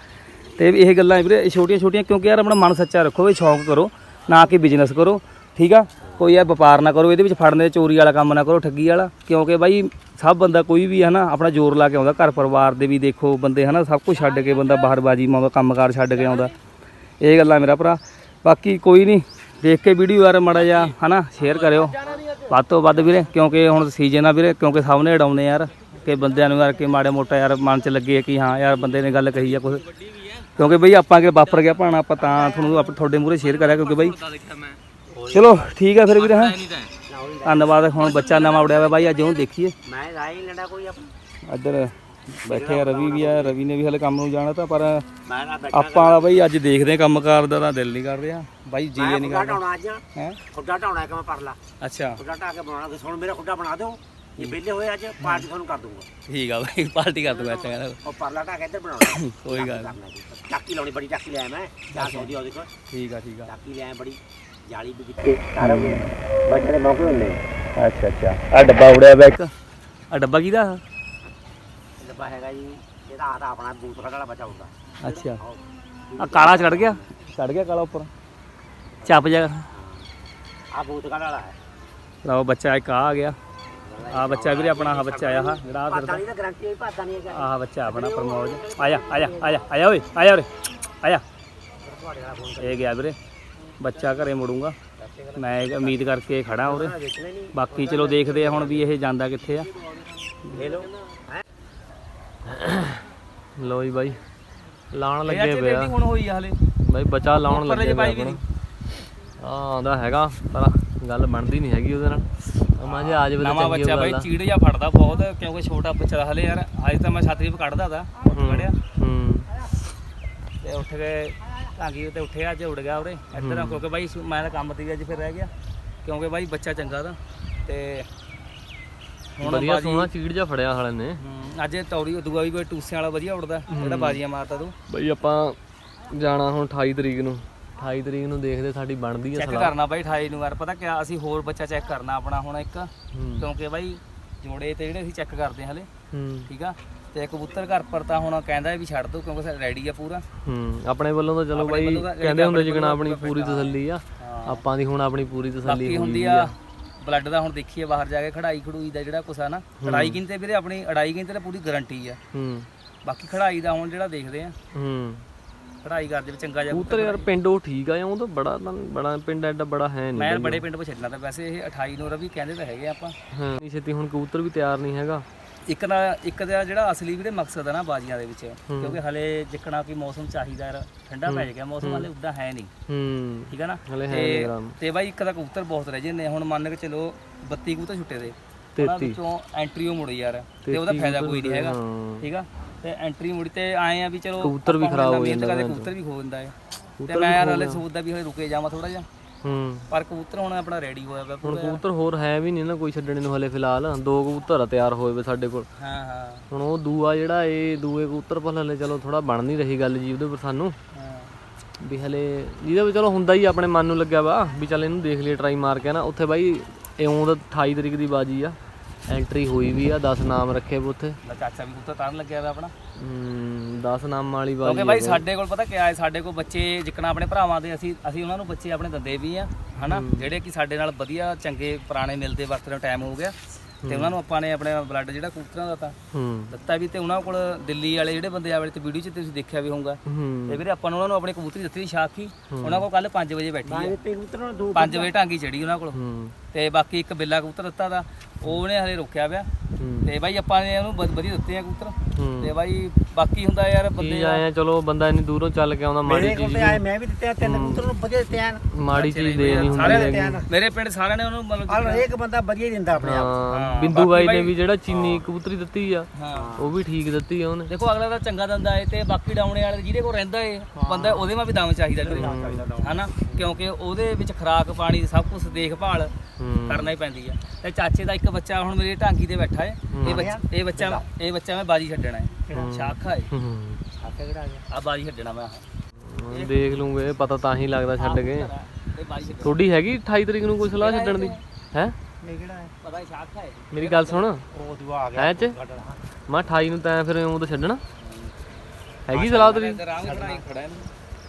ਤੇ ਇਹ ਗੱਲਾਂ ਵੀਰੇ ਛੋਟੀਆਂ ਛੋਟੀਆਂ ਕਿਉਂਕਿ ਯਾਰ ਆਪਣਾ ਮਨ ਸੱਚਾ ਰੱਖੋ ਵੀ ਸ਼ੌਂਕ ਕਰੋ, ਨਾ ਕਿ ਬਿਜ਼ਨਸ ਕਰੋ। ਠੀਕ ਆ? ਕੋਈ ਯਾਰ ਵਪਾਰ ਨਾ ਕਰੋ, ਇਹਦੇ ਵਿੱਚ ਫੜਨੇ ਚੋਰੀ ਵਾਲਾ ਕੰਮ ਨਾ ਕਰੋ, ਠੱਗੀ ਵਾਲਾ। ਕਿਉਂਕਿ ਬਾਈ, ਸਭ ਬੰਦਾ ਕੋਈ ਵੀ ਹੈ ਨਾ ਆਪਣਾ ਜ਼ੋਰ ਲਾ ਕੇ ਆਉਂਦਾ, ਘਰ ਪਰਿਵਾਰ ਦੇ ਵੀ ਦੇਖੋ ਬੰਦੇ ਹਨਾ, ਸਭ ਕੁਝ ਛੱਡ ਕੇ ਬੰਦਾ ਬਾਹਰ ਬਾਜੀ ਮਾਉਂਦਾ, ਕੰਮਕਾਰ ਛੱਡ ਕੇ ਆਉਂਦਾ। ਇਹ ਗੱਲਾਂ ਮੇਰਾ ਭਰਾ। ਬਾਕੀ ਕੋਈ ਨਹੀਂ, ਦੇਖ ਕੇ ਵੀਡੀਓ ਯਾਰ ਮੜਾ ਜਾ ਹਨਾ ਸ਼ੇਅਰ ਕਰਿਓ। ਵੱਧ ਤੋਂ ਵੱਧ ਵੀਰੇ, ਕਿਉਂਕਿ ਹੁਣ ਸੀਜ਼ਨ ਆ ਵੀਰੇ, ਕਿਉਂਕਿ ਸਭ ਨੇ ਉਡਾਉਣੇ ਯਾਰ, ਕਿ ਬੰਦਿਆਂ ਨੂੰ ਯਾਰ ਕਿ ਮਾੜੇ ਮੋਟਾ ਯਾਰ ਮਨ 'ਚ ਲੱਗੇ ਕਿ ਹਾਂ ਯਾਰ ਬੰਦੇ ਨੇ ਗੱਲ ਕਹੀ ਆ ਕੁਝ ਕਿਉਂਕਿ ਬਈ ਆਪਾਂ ਕਿ ਵਾਪਰ ਗਿਆ ਭਾਣਾ, ਆਪਾਂ ਤਾਂ ਤੁਹਾਨੂੰ ਆਪਾਂ ਤੁਹਾਡੇ ਮੂਹਰੇ ਸ਼ੇਅਰ ਕਰਿਆ, ਕਿਉਂਕਿ ਬਈ ਚਲੋ ਠੀਕ ਆ ਫਿਰ ਵੀਰੇ ਹਾਂ। ਧੰਨਵਾਦ ਹੁਣ ਬੱਚਾ ਨਵਾਂ ਉੜਿਆ ਹੋਇਆ ਬਾਈ ਅੱਜ ਉਹਨੂੰ ਦੇਖੀਏ। ਮੈਂ ਰਾਈ ਨਹੀਂ ਲੈਣਾ ਕੋਈ ਆਪਣਾ। ਇੱਧਰ ਬੈਠੇ ਆ ਰਵੀ ਵੀ ਆ ਰਵੀ ਨੇ ਵੀ ਹਲੇ ਕੰਮ ਨੂੰ ਜਾਣਾ ਤਾਂ ਪਰ ਆਪਾਂ ਵਾਲਾ ਬਾਈ ਅੱਜ ਦੇਖਦੇ ਆ ਕੰਮਕਾਰ ਦਾ ਤਾਂ ਦਿਲ ਨਹੀਂ ਕਰ ਰਿਹਾ। ਬਾਈ ਜੀ ਨਹੀਂ ਢਾਉਣਾ ਅੱਜ। ਹੈ? ਖੁੱਡਾ ਢਾਉਣਾ ਕਿ ਮੈਂ ਪਰ ਲਾ ਅੱਛਾ। ਖੁੱਡਾ ਢਾ ਕੇ ਬਣਾਉਣਾ ਤੁਸੀਂ ਹੁਣ ਮੇਰਾ ਖੁੱਡਾ ਬਣਾ ਦਿਓ। ਜੇ ਵਿਹਲੇ ਹੋਏ ਅੱਜ ਪਾਰਟੀ ਤੁਹਾਨੂੰ ਕਰ ਦੂੰਗਾ। ਠੀਕ ਆ ਬਾਈ ਪਾਰਟੀ ਕਰ ਦੂੰਗਾ ਚੰਗਾ ਉਹ ਪਰਲਾ ਢਾ ਕੇ ਇੱਧਰ ਬਣਾਉਣਾ। ਕੋਈ ਗੱਲ ਨੀ। ਕਰਨਾ ਜੀ। ਟਾਕੀ ਲਾਉਣੀ ਬੜੀ ਟਾਕੀ ਲਿਆ ਮੈਂ। 400 ਦੀ ਉਹਦੇ ਕੋਲ। ਠੀਕ ਆ ਠੀਕ ਆ। ਟਾਕੀ ਲਿਆ ਬੜੀ। ਜਾਲੀ ਵੀ ਕਿੱਥੇ ਸਾਰਾ ਕੁਝ। ਬੱਚੇ ਦੇ ਮੌਕੇ ਹੁੰਦੇ ਅੱਛਾ ਅੱਛਾ। ਆ ਡੱਬਾ ਉੜਿਆ ਵਾ ਇੱਕ। ਆ ਡੱਬਾ ਕਿਹਦਾ? ਡੱਬਾ ਹੈਗਾ ਜੀ ਇਹਦਾ ਆਦਾ ਆਪਣਾ ਬੂਤ ਖੜਾ ਵਾਲਾ ਬਚਾ ਹੁੰਦਾ। ਅੱਛਾ। ਆ ਕਾਲਾ ਚੜ ਗਿਆ? ਚੜ ਗਿਆ ਕਾਲਾ ਉੱਪਰ। ਚੱਪ ਜਾ ਆ ਬੂਤ ਖੜਾ ਵਾਲਾ ਹੈ। ਲਓ ਬੱਚਾ ਇੱਕ ਆ ਗਿਆ। ਆ ਬੱਚਾ ਵੀਰੇ ਆਪਣਾ ਆ ਬੱਚਾ ਆਇਆ ਹਾ ਜਿਹੜਾ ਆ ਫਿਰਦਾ। ਨਹੀਂ ਤਾਂ ਗਰੰਟੀ ਹੋਈ ਪਾਤਾ ਨਹੀਂ ਹੈਗਾ। ਆਹ ਬੱਚਾ ਆਪਣਾ ਪ੍ਰਮੋਦ। ਆਇਆ ਆਇਆ ਆਇਆ ਆਇਆ ਓਏ ਆਇਆ ਓਰੇ ਆਇਆ। ਇਹ ਗਿਆ ਵੀਰੇ। ਬੱਚਾ ਘਰੇ ਮੁੜੂੰਗਾ। ਮੈਂ ਇਹ ਉਮੀਦ ਕਰਕੇ ਖੜਾ ਨਹੀਂ ਬਾਕੀ ਚਲੋ ਦੇਖਦੇ ਆ ਹੁਣ ਵੀ ਇਹ ਜਾਂਦਾ ਕਿੱਥੇ ਆ। ਲੈ ਜੀ ਬਾਈ ਲਾਉਣ ਲੱਗੇ ਪਏ ਆ ਹੁਣ ਹੋਈ ਆ ਹਲੇ। ਬਾਈ ਬਚਾ ਲਾਉਣ ਲੱਗੇ ਆਪਣਾ। ਹਾਂ ਆਉਂਦਾ ਹੈਗਾ ਪਰ ਗੱਲ ਬਣਦੀ ਨਹੀਂ ਹੈਗੀ ਉਹਦੇ ਨਾਲ। ਮਾਂ ਜੇ ਆ ਤਾਂ ਚੰਗੀ ਬੱਚਾ ਬਾਈ ਆ। ਚੀੜ ਜਾਂ ਫੜਦਾ ਬਹੁਤ ਕਿਉਂਕਿ ਛੋਟਾ ਬੱਚਾ ਹਲੇ ਯਾਰ ਅੱਜ ਤਾਂ ਮੈਂ ਛਾਤਰੀ ਵੀ ਕੱਢਦਾ ਦਾ ਖੜਿਆ। ਹੂੰ। ਤੇ ਉੱਠ ਕੇ ਢਾਂਗੀ ਉੱਤੇ ਉੱਠਿਆ ਅੱਜ ਉੜ ਗਿਆ ਉਰੇ। ਇੱਧਰ ਕਿਉਂਕਿ ਬਾਈ ਸੁ- ਮੈਂ ਤਾਂ ਕੰਮ ਤੇ ਅੱਜ ਫਿਰ ਰਹਿ ਗਿਆ। ਕਿਉਂਕਿ ਬਾਈ ਬੱਚਾ ਚੰਗਾ ਦਾ ਤੇ ਹੁਣ ਵਧੀਆ ਬਾਜੀ ਸੋਹਣਾ ਚੀੜ ਜਾ ਫੜਿਆ ਹਾਲੇ ਨੇ। ਅੱਜ ਇਹ ਤੌੜੀ ਦੂਆ ਵੀ ਕੋਈ ਟੂਸਿਆਂ ਵਾਲਾ ਵਧੀਆ ਉੜਦਾ ਜਿਹੜਾ ਬਾਜੀਆਂ ਮਾਰਦਾ ਤੂੰ। ਬਈ ਆਪਾਂ ਜਾਣਾ ਹੁਣ 28 ਤਰੀਕ ਨੂੰ। 28 ਤਰੀਕ ਨੂੰ ਦੇਖਦੇ ਸਾਡੀ ਬਣਦੀ ਆ ਚੈੱਕ ਸਲਾਹ। ਕਰਨਾ ਬਾਈ 28 ਨੂੰ ਯਾਰ ਪਤਾ ਕਿਆ ਅਸੀਂ ਹੋਰ ਬੱਚਾ ਚੈੱਕ ਕਰਨਾ ਆਪਣਾ ਹੁਣ ਇੱਕ। ਹੂੰ। ਕਿਉਂਕਿ ਬਾਈ ਜੋੜੇ ਤੇ ਜਿਹੜੇ ਅਸੀਂ ਚੈੱਕ ਕਰਦੇ ਹਾਂ ਹਲੇ। ਹੂੰ। ਠੀਕ ਆ? ਤੇ ਕਬੂਤਰ ਘਰ ਪਰ ਤਾਂ ਹੁਣ ਕਹਿੰਦਾ ਵੀ ਛੱਡ ਦੋ ਕਿਉਂਕਿ ਰੈਡੀ ਆ ਪੂਰਾ। ਹੂੰ ਆਪਣੇ ਵੱਲੋਂ ਤਾਂ ਚਲੋ ਬਾਈ ਕਹਿੰਦੇ ਹੁੰਦੇ ਵੱਲੋਂ ਆਪਣੀ ਪੂਰੀ ਤਸੱਲੀ ਆ ਆਪਾਂ ਦੀ ਹੁਣ ਆਪਣੀ ਪੂਰੀ ਤਸੱਲੀ ਹੁੰਦੀ ਵੀ ਆ ਬਲੱਡ ਦਾ ਹੁਣ ਦੇਖੀਏ ਬਾਹਰ ਜਾ ਕੇ ਖੜਾਈ ਖੜੂਈ ਦਾ ਜਿਹੜਾ ਆ ਨਾ ਖੜਾਈ ਕਿੰਤੇ ਵੀਰੇ ਆਪਣੀ ਅੜਾਈ ਕਿੰਤੇ ਤਾਂ ਪੂਰੀ ਗਾਰੰਟੀ ਆ। ਹੂੰ। ਬਾਕੀ ਖੜਾਈ ਦਾ ਹੁਣ ਜਿਹੜਾ ਦੇਖਦੇ ਆ ਹੂੰ। ਖੜਾਈ ਕਰਦੇ ਵੀ ਚੰਗਾ ਜਿਹਾ ਕਬੂਤਰ ਯਾਰ ਪਿੰਡ ਉਹ ਠੀਕ ਆ ਉਹ ਤਾਂ ਬੜਾ ਬੜਾ ਪਿੰਡ ਐਡਾ ਬੜਾ ਹੈ ਮੈਂ ਨਹੀਂ ਬੜੇ ਪਿੰਡ ਪੇ ਛੱਡਣਾ ਤਾਂ ਵੈਸੇ ਇਹ 28 ਨੂੰ ਰਵੀ ਕਹਿੰਦੇ ਤਾਂ ਹੈਗੇ ਆਪਾਂ। ਹਾਂ ਨਹੀਂ ਛੇਤੀ ਹੁਣ ਕਬੂਤਰ ਵੀ ਤਿਆਰ ਨਹੀਂ ਹੈਗਾ। ਇੱਕ ਦਾ ਇੱਕ ਦਾ ਜਿਹੜਾ ਅਸਲੀ ਵੀਰੇ ਮਕਸਦ ਹੈ ਨਾ ਬਾਜ਼ੀਆਂ ਦੇ ਵਿੱਚ ਕਿਉਂਕਿ ਹਲੇ ਜਿੱਕਣਾ ਕਿ ਮੌਸਮ ਚਾਹੀਦਾ ਯਾਰ ਠੰਡਾ ਪੈ ਗਿਆ ਮੌਸਮ ਹਲੇ ਉਦਾਂ ਹੈ ਨਹੀਂ। ਹੂੰ। ਠੀਕ ਹੈ ਨਾ? ਹੈ ਤੇ ਤੇ ਬਾਈ ਇੱਕ ਦਾ ਕਬੂਤਰ ਬਹੁਤ ਰਹਿ ਜਾਂਦੇ ਹੁਣ ਮੰਨ ਕੇ ਚਲੋ 32 ਕਬੂਤਰ ਛੁੱਟੇ ਦੇ। ਉਹਨਾਂ 33 ਵਿੱਚੋਂ ਐਂਟਰੀ ਉਹ ਮੁੜੀ ਯਾਰ ਤੇ ਉਹਦਾ ਫਾਇਦਾ ਕੋਈ ਨਹੀਂ ਹੈਗਾ। ਹਾਂ। ਠੀਕ ਆ? ਤੇ ਐਂਟਰੀ ਮੁੜੀ ਤੇ ਆਏ ਆ ਵੀ ਚਲੋ ਕਬੂਤਰ ਵੀ ਖਰਾਬ ਹੋ ਜਾਂਦਾ ਕਬੂਤਰ ਵੀ ਖੋ ਦਿੰਦਾ ਹੈ ਤੇ ਮੈਂ ਯਾਰ ਹਲੇ ਸੋਚਦਾ ਵੀ ਹਲੇ ਰੁਕੇ ਜਾਵਾਂ ਥੋੜਾ ਜਿਹਾ। ਹੂੰ। ਪਰ ਕਬੂਤਰ ਹੁਣ ਆਪਣਾ ਰੈਡੀ ਹੋਇਆ ਪਿਆ ਹੁਣ ਪੂਰਾ। ਕਬੂਤਰ ਹੋਰ ਹੈ ਵੀ ਨਹੀਂ ਨਾ ਕੋਈ ਛੱਡਣੇ ਨੂੰ ਹਲੇ ਫਿਲਹਾਲ। ਦੋ ਕਬੂਤਰ ਆ ਤਿਆਰ ਹੋਏ ਵੇ ਸਾਡੇ ਕੋਲ। ਹਾਂ ਹਾਂ। ਹੁਣ ਉਹ ਦੂਆ ਜਿਹੜਾ ਇਹ ਦੂਏ ਕਬੂਤਰ ਪਰ ਹਲੇ ਚਲੋ ਥੋੜਾ ਬਣ ਨਹੀਂ ਰਹੀ ਗੱਲ ਜੀ ਉਹਦੇ ਪਰ ਸਾਨੂੰ। ਹਾਂ। ਵੀ ਹਲੇ ਜਿਹਦੇ ਵਿੱਚ ਚਲੋ ਹੁੰਦਾ ਹੀ ਆਪਣੇ ਮਨ ਨੂੰ ਲੱਗਿਆ ਵਾ ਵੀ ਚੱਲ ਇਹਨੂੰ ਦੇਖ ਲਈਏ ਟਰਾਈ ਮਾਰ ਕੇ ਨਾ ਉੱਥੇ ਬਾਈ ਇਉਂ ਦਾ 28 ਤਰੀਕ ਦੀ ਬਾਜੀ ਆ। ਐਂਟਰੀ ਹੋਈ ਵੀ ਆ 10 ਨਾਮ ਰੱਖੇ ਵੇ ਉੱਥੇ। ਚਾਚਾ ਵੀ ਕਬੂਤਰ ਤਾਰਨ ਲੱਗਿਆ ਹੋਇਆ ਆਪਣਾ। ਹਮ, 10 ਨਾਮ ਵਾਲੀ ਬਾਜੀ ਕਿਉਂਕਿ ਬਾਈ ਸਾਡੇ ਕੋਲ ਪਤਾ ਕਿਆ ਹੈ ਸਾਡੇ ਕੋਲ ਬੱਚੇ ਜਿੱਕਣਾ ਆਪਣੇ ਭਰਾਵਾਂ ਦੇ ਅਸੀਂ ਅਸੀਂ ਉਹਨਾਂ ਨੂੰ ਬੱਚੇ ਆਪਣੇ ਦਿੰਦੇ ਵੀ ਆ ਹਨਾ? ਜਿਹੜੇ ਕਿ ਸਾਡੇ ਨਾਲ ਵਧੀਆ ਚੰਗੇ ਪੁਰਾਣੇ ਮਿਲਦੇ ਵਰਤਦੇ ਟਾਈਮ ਹੋ ਗਿਆ ਤੇ ਉਹਨਾਂ ਨੂੰ ਆਪਾਂ ਨੇ ਆਪਣੇ ਬਲੱਡ ਜਿਹੜਾ ਕਬੂਤਰਾਂ ਦਾ ਤਾਂ ਹੂੰ। ਦਿੱਤਾ ਵੀ ਤੇ ਉਹਨਾਂ ਕੋਲ ਦਿੱਲੀ ਵਾਲੇ ਜਿਹੜੇ ਬੰਦੇ ਆਵੇ ਤੇ ਵੀਡੀਓ 'ਚ ਤੁਸੀਂ ਦੇਖਿਆ ਵੀ ਹੋਊਗਾ। ਹੂੰ। ਤੇ ਵੀਰੇ ਆਪਾਂ ਨੇ ਉਹਨਾਂ ਨੂੰ ਆਪਣੀ ਕਬੂਤਰੀ ਦਿੱਤੀ ਸ਼ਾਖੀ ਉਹਨਾਂ ਕੋਲ ਕੱਲ 5 ਵਜੇ ਬੈਠੀ ਹੈ ਤੇ ਕਬੂਤਰ ਨੂੰ ਦੋ 5 ਵਜੇ ਢਾਂਗੀ ਚੜੀ ਉਹਨਾਂ ਕੋਲ। ਹੂੰ। ਤੇ ਬਾਕੀ ਇੱਕ ਬਿੱਲਾ ਕਬੂਤਰ ਦਿੱਤਾ ਦਾ ਉਹਨੇ ਹਲੇ ਰੋਕਿਆ ਪਿਆ। ਤੇ ਬਾਈ ਆਪਾਂ ਨੇ ਉਹਨੂੰ ਵਧ- ਵਧੀਆ ਦਿੱਤੇ ਆ ਕਬੂਤਰ। ਤੇ ਬਾਈ ਬਾਕੀ ਹੁੰਦਾ ਯਾਰ ਬੰਦੇ ਚੀਜ਼ ਆਏ ਆ ਚਲੋ ਬੰਦਾ ਇੰਨੀ ਦੂਰੋਂ ਚੱਲ ਕੇ ਆਉਂਦਾ ਮਾੜੀ ਮੇਰੇ ਕੋਲ ਚੀਜ਼ ਤੇ ਆਏ ਮੈਂ ਵੀ ਦਿੱਤੇ ਆ ਤਿੰਨ ਕਬੂਤਰ ਨੂੰ ਵਧੀਆ ਦਿੱਤੇ ਆ। ਮਾੜੀ ਚੀਜ਼ ਦੇ ਨਹੀਂ ਹੁੰਦੀ ਸਾਰਿਆਂ ਹੈਗੀ। ਦੇ ਮੇਰੇ ਪਿੰਡ ਸਾਰਿਆਂ ਨੇ ਉਹਨੂੰ ਮਤਲਬ ਹਰ ਇੱਕ ਬੰਦਾ ਵਧੀਆ ਹੀ ਦਿੰਦਾ ਆਪਣੇ ਆਪ। ਹਾਂ ਬਿੰਦੂ ਬਾਈ ਨੇ ਵੀ ਜਿਹੜਾ ਚੀਨੀ ਕਬੂਤਰੀ ਦਿੱਤੀ ਆ ਹਾਂ। ਉਹ ਵੀ ਠੀਕ ਦਿੱਤੀ ਆ ਉਹਨੇ। ਦੇਖੋ ਅਗਲਾ ਤਾਂ ਚੰਗਾ ਦੰਦਾ ਏ ਤੇ ਬਾਕੀ ਡਾਉਣੇ ਵਾਲੇ ਜਿਹਦੇ ਕੋਲ ਰਹਿੰਦਾ ਏ ਬੰਦਾ ਉਹਦੇ ਮਾ ਵੀ ਦਮ ਚਾਹੀਦਾ ਵੀਰੇ ਹਨਾ? ਕਿਉਂਕਿ ਉਹਦੇ ਵਿੱਚ ਖਰਾਕ ਪਾਣੀ ਸਭ ਕੁਝ ਦੇਖਭਾਲ ਕਰਨਾ ਹੀ ਪੈਂਦੀ ਆ। ਤੇ ਚਾਚੇ ਦਾ ਇੱਕ ਬੱਚਾ ਹੁਣ ਮੇਰੀ ਢਾਂਗੀ ਤੇ ਬੈਠਾ ਏ। ਇਹ ਬੱਚਾ ਇਹ ਬੱਚਾ ਇਹ ਬੱਚਾ ਮੈਂ ਬਾਜੀ ਛੱਡਣਾ ਏ। ਸ਼ਾਖਾ ਏ। ਹੂੰ। ਸਾਕੇ ਕਿਹੜਾ ਆ ਗਿਆ? ਆ ਬਾਜੀ ਛੱਡਣਾ ਮੈਂ ਦੇਖ ਲੂੰਗੇ ਪਤਾ ਤਾਂ ਹੀ ਲੱਗਦਾ ਛੱਡ ਕੇ। ਤੁਹਾਡੀ ਹੈਗੀ 28 ਤਰੀਕ ਨੂੰ ਕੋਈ ਸਲਾਹ ਛੱਡਣ ਦੀ? ਹੈ। ਇਹ ਕਿਹੜਾ ਹੈ? ਪਤਾ ਹੀ ਸ਼ਾਖਾ ਏ। ਮੇਰੀ ਗੱਲ ਸੁਣ। ਉਹ ਦੂਆ ਆ ਗਿਆ ਹੈ ਚ? ਮੈਂ 28 ਨੂੰ ਤੈਂ ਫਿਰ ਉਹ ਤਾਂ ਛੱਡਣਾ। ਹੈਗੀ ਸਲਾਹ ਤੇਰੀ?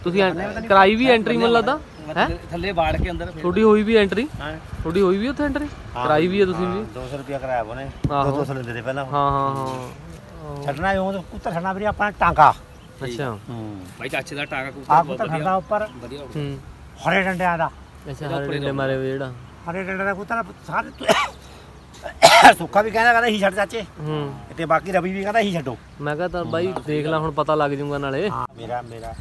ਤੇ ਹੀ ਤੁਸੀਂ ਐਂ- ਕਰਾਈ ਵੀ ਐਂਟਰੀ ਮੈਨੂੰ ਲੱਗਦਾ? ਮੈਂ ਥੱਲੇ- ਬਾੜ ਕੇ ਅੰਦਰ ਫਿਰ। ਤੁਹਾਡੀ ਹੋਈ ਵੀ ਐਂਟਰੀ ਹਾਂ। ਤੁਹਾਡੀ ਹੋਈ ਵੀ ਉੱਥੇ ਐਂਟਰੀ ਕਰਾਈ ਵੀ ਹੈ ਤੁਸੀਂ ਵੀ? 200 ਰੁਪਿਆ ਕਰਾਇਆ ਉਹਨੇ। ਆਹੋ। 200 ਲੈਂਦੇ ਤੇ ਪਹਿਲਾਂ। ਹਾਂ ਹਾਂ ਹਾਂ। ਛੱਡਣਾ ਉਹ ਕੁੱਤਰ ਛੱਡਣਾ ਵੀਰੇ ਆਪਾਂ ਟਾਂਗਾ ਅੱਛਾ। ਹੂੰ। ਭਾਈ ਚਾਚੇ ਦਾ ਟਾਗਾ ਆ ਕਬੂਤਰ ਕੁੱਤਰ ਛੱਡਦਾ ਉੱਪਰ। ਵਧੀਆ ਹੋ ਹੂੰ। ਹਰੇ ਡੰਡਿਆਂ ਦਾ। ਅੱਛਾ ਹਰੇ ਡੰਡੇ ਮਾਰੇ ਹੋਏ ਜਿਹੜਾ ਹਰੇ ਡੰਡੇ ਦਾ ਕੁੱਤਰ ਸਾਰੇ ਸੁੱਖਾ ਵੀ ਕਹਿੰਦਾ ਕਹਿੰਦਾ ਹੀ ਛੱਡ ਚਾਚੇ। ਹੂੰ। ਤੇ ਬਾਕੀ ਰਵੀ ਵੀ ਕਹਿੰਦਾ ਹੀ ਛੱਡੋ। ਮੈਂ ਕਹਾਂ ਤਾਂ ਬਾਈ ਦੇਖ ਲੈ ਹੁਣ ਪਤਾ ਲੱਗ ਜਾਊਗਾ ਨਾਲੇ। ਹਾਂ ਮੇਰਾ ਮੇਰਾ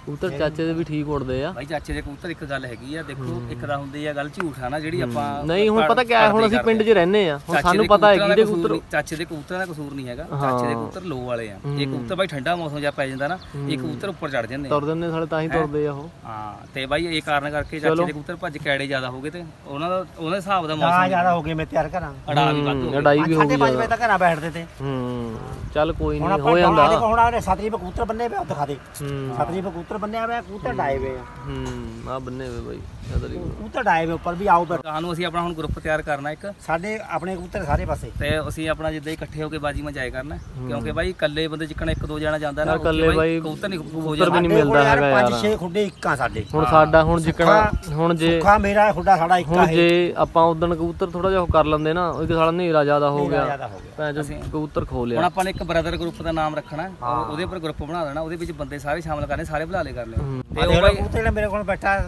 ਕਬੂਤਰ ਚਾਚੇ ਦੇ ਵੀ ਠੀਕ ਉੜਦੇ ਆ। ਭਾਈ ਚਾਚੇ ਦੇ ਕਬੂਤਰ ਇੱਕ ਗੱਲ ਹੈਗੀ ਆ ਦੇਖੋ ਇੱਕ ਤਾਂ ਹੁੰਦੀ ਆ ਗੱਲ ਝੂਠ ਆ ਨਾ ਜਿਹੜੀ ਆਪਾਂ ਨਹੀਂ ਹੁਣ ਪਤਾ ਕਿਆ ਹੁਣ ਅਸੀਂ ਪਿੰਡ 'ਚ ਰਹਿੰਦੇ ਆ। ਹੁਣ ਸਾਨੂੰ ਦੇ ਪਤਾ ਹੈ ਦਾ ਕਿਹਦੇ ਕਬੂਤਰ ਚਾਚੇ ਦੇ ਕਬੂਤਰਾਂ ਦਾ ਕਸੂਰ ਨਹੀਂ ਹੈਗਾ। ਚਾਚੇ ਦੇ ਕਬੂਤਰ ਲੋ ਵਾਲੇ ਆ। ਇਹ ਕਬੂਤਰ ਭਾਈ ਠੰਡਾ ਮੌਸਮ ਜਾਂ ਪੈ ਜਾਂਦਾ ਨਾ ਇਹ ਕਬੂਤਰ ਉੱਪਰ ਚੜ ਜਾਂਦੇ ਆ। ਤੁਰਦੇ ਨੇ ਸਾਲੇ ਤਾਂ ਹੀ ਤੁਰਦੇ ਆ ਉਹ। ਹਾਂ ਤੇ ਭਾਈ ਇਹ ਕਾਰਨ ਕਰਕੇ ਚਾਚੇ ਦੇ ਕਬੂਤਰ ਭੱਜ ਕੈੜੇ ਜ਼ਿਆਦਾ ਹੋ ਗਏ ਤੇ ਉਹਨਾਂ ਦਾ ਉਹਦੇ ਹਿਸਾਬ ਦਾ ਆ ਮੌਸਮ ਜ਼ਿਆਦਾ ਹੋ ਗਏ ਮੈਂ ਤਿਆਰ ਕਰਾਂ। ਅੜਾ ਵੀ ਵੱਧ ਹੋ ਗਏ ਲੜਾਈ ਵੀ ਹੋ ਗਈ ਪੰਜ ਵਜੇ ਤੱਕ ਘਰਾਂ ਬੈਠਦੇ ਤੇ। ਹੂੰ। ਚੱਲ ਕੋਈ ਹੁਣ ਨਹੀਂ ਆਪਾਂ ਹੋ ਜਾਂਦਾ। ਦੇਖੋ ਹੁਣ ਆਲੇ ਸਤਰੀ ਕਬੂਤਰ ਬੰਨੇ ਪਏ ਉੱਥੇ ਖਾਦੇ ਹੂੰ। ਸਤਰੀ ਕਬੂਤਰ ਬੰਨਿਆ ਹੋਇਆ ਕਬੂਤਰ ਡਾਏ ਹੋਏ ਆ। ਹੂੰ ਆ ਬੰਨੇ ਵੇ ਬਾਈ। ਕਬੂਤਰ ਡਾਏ ਹੋਏ ਉੱਪਰ ਵੀ ਆਓ ਬੈਠੋ ਸਾਨੂੰ ਅਸੀਂ ਆਪਣਾ ਹੁਣ ਗਰੁੱਪ ਤਿਆਰ ਕਰਨਾ ਇੱਕ। ਸਾਡੇ ਆਪਣੇ ਕਬੂਤਰ ਸਾਰੇ ਪਾਸੇ। ਤੇ ਅਸੀਂ ਆਪਣਾ ਜਿੱਦਾਂ ਇਕੱਠੇ ਹੋ ਕੇ ਬਾਜੀ ਮਜਾਏ ਕਰਨਾ ਕਿਉਂਕਿ ਭਾਈ ਇਕੱਲੇ ਬੰਦੇ ਜਿੱਕਣਾ ਇੱਕ ਦੋ ਜਣਾ ਜਾਂਦਾ ਨਾ ਇਕੱਲੇ ਬਾਈ ਕਬੂਤਰ ਨਹੀਂ ਹੋ ਕਬੂਤਰ ਵੀ ਨਹੀਂ ਮਿਲਦਾ ਯਾਰ ਹੈਗਾ ਪੰਜ ਯਾਰ। ਛੇ ਖੁੱਡੇ ਇੱਕਾਂ ਸਾਡੇ। ਹੁਣ ਸਾਡਾ ਹੁਣ ਜਿੱਕਣਾ ਹੁਣ ਜੇ ਸੁੱਖਾ ਮੇਰਾ ਖੁੱਡਾ ਸਾਡਾ ਇੱਕਾ ਹੁਣ ਹੈ ਜੇ ਆਪਾਂ ਉਦਣ ਕਬੂਤਰ ਥੋੜਾ ਜਿਹਾ ਉਹ ਕਰ ਲੈਂਦੇ ਨਾ ਉਹ ਇੱਕ ਸਾਲਾ ਹਨੇਰਾ ਜ਼ਿਆਦਾ ਹੋ ਗਿਆ। ਭੈਣ ਚੋ ਕਬੂਤਰ ਖੋ ਹੁਣ ਲਿਆ ਆਪਾਂ ਨੇ ਇੱਕ ਬ੍ਰਦਰ ਗਰੁੱਪ ਦਾ ਨਾਮ ਰੱਖਣਾ ਉਹ- ਉਹਦੇ ਉੱਪਰ ਗਰੁੱਪ ਬਣਾ ਦੇਣਾ ਉਹਦੇ ਵਿੱਚ ਬੰਦੇ ਸਾਰੇ ਸ਼ਾਮਲ ਕਰਨੇ ਸਾਰੇ ਭੁਲਾ ਲੇ ਕਰ ਲਿਓ ਤੇ ਉਹ ਉਹ ਭਾਈ ਕਬੂਤਰ ਜਿਹੜਾ ਮੇਰੇ ਕੋਲ ਬੈਠਾ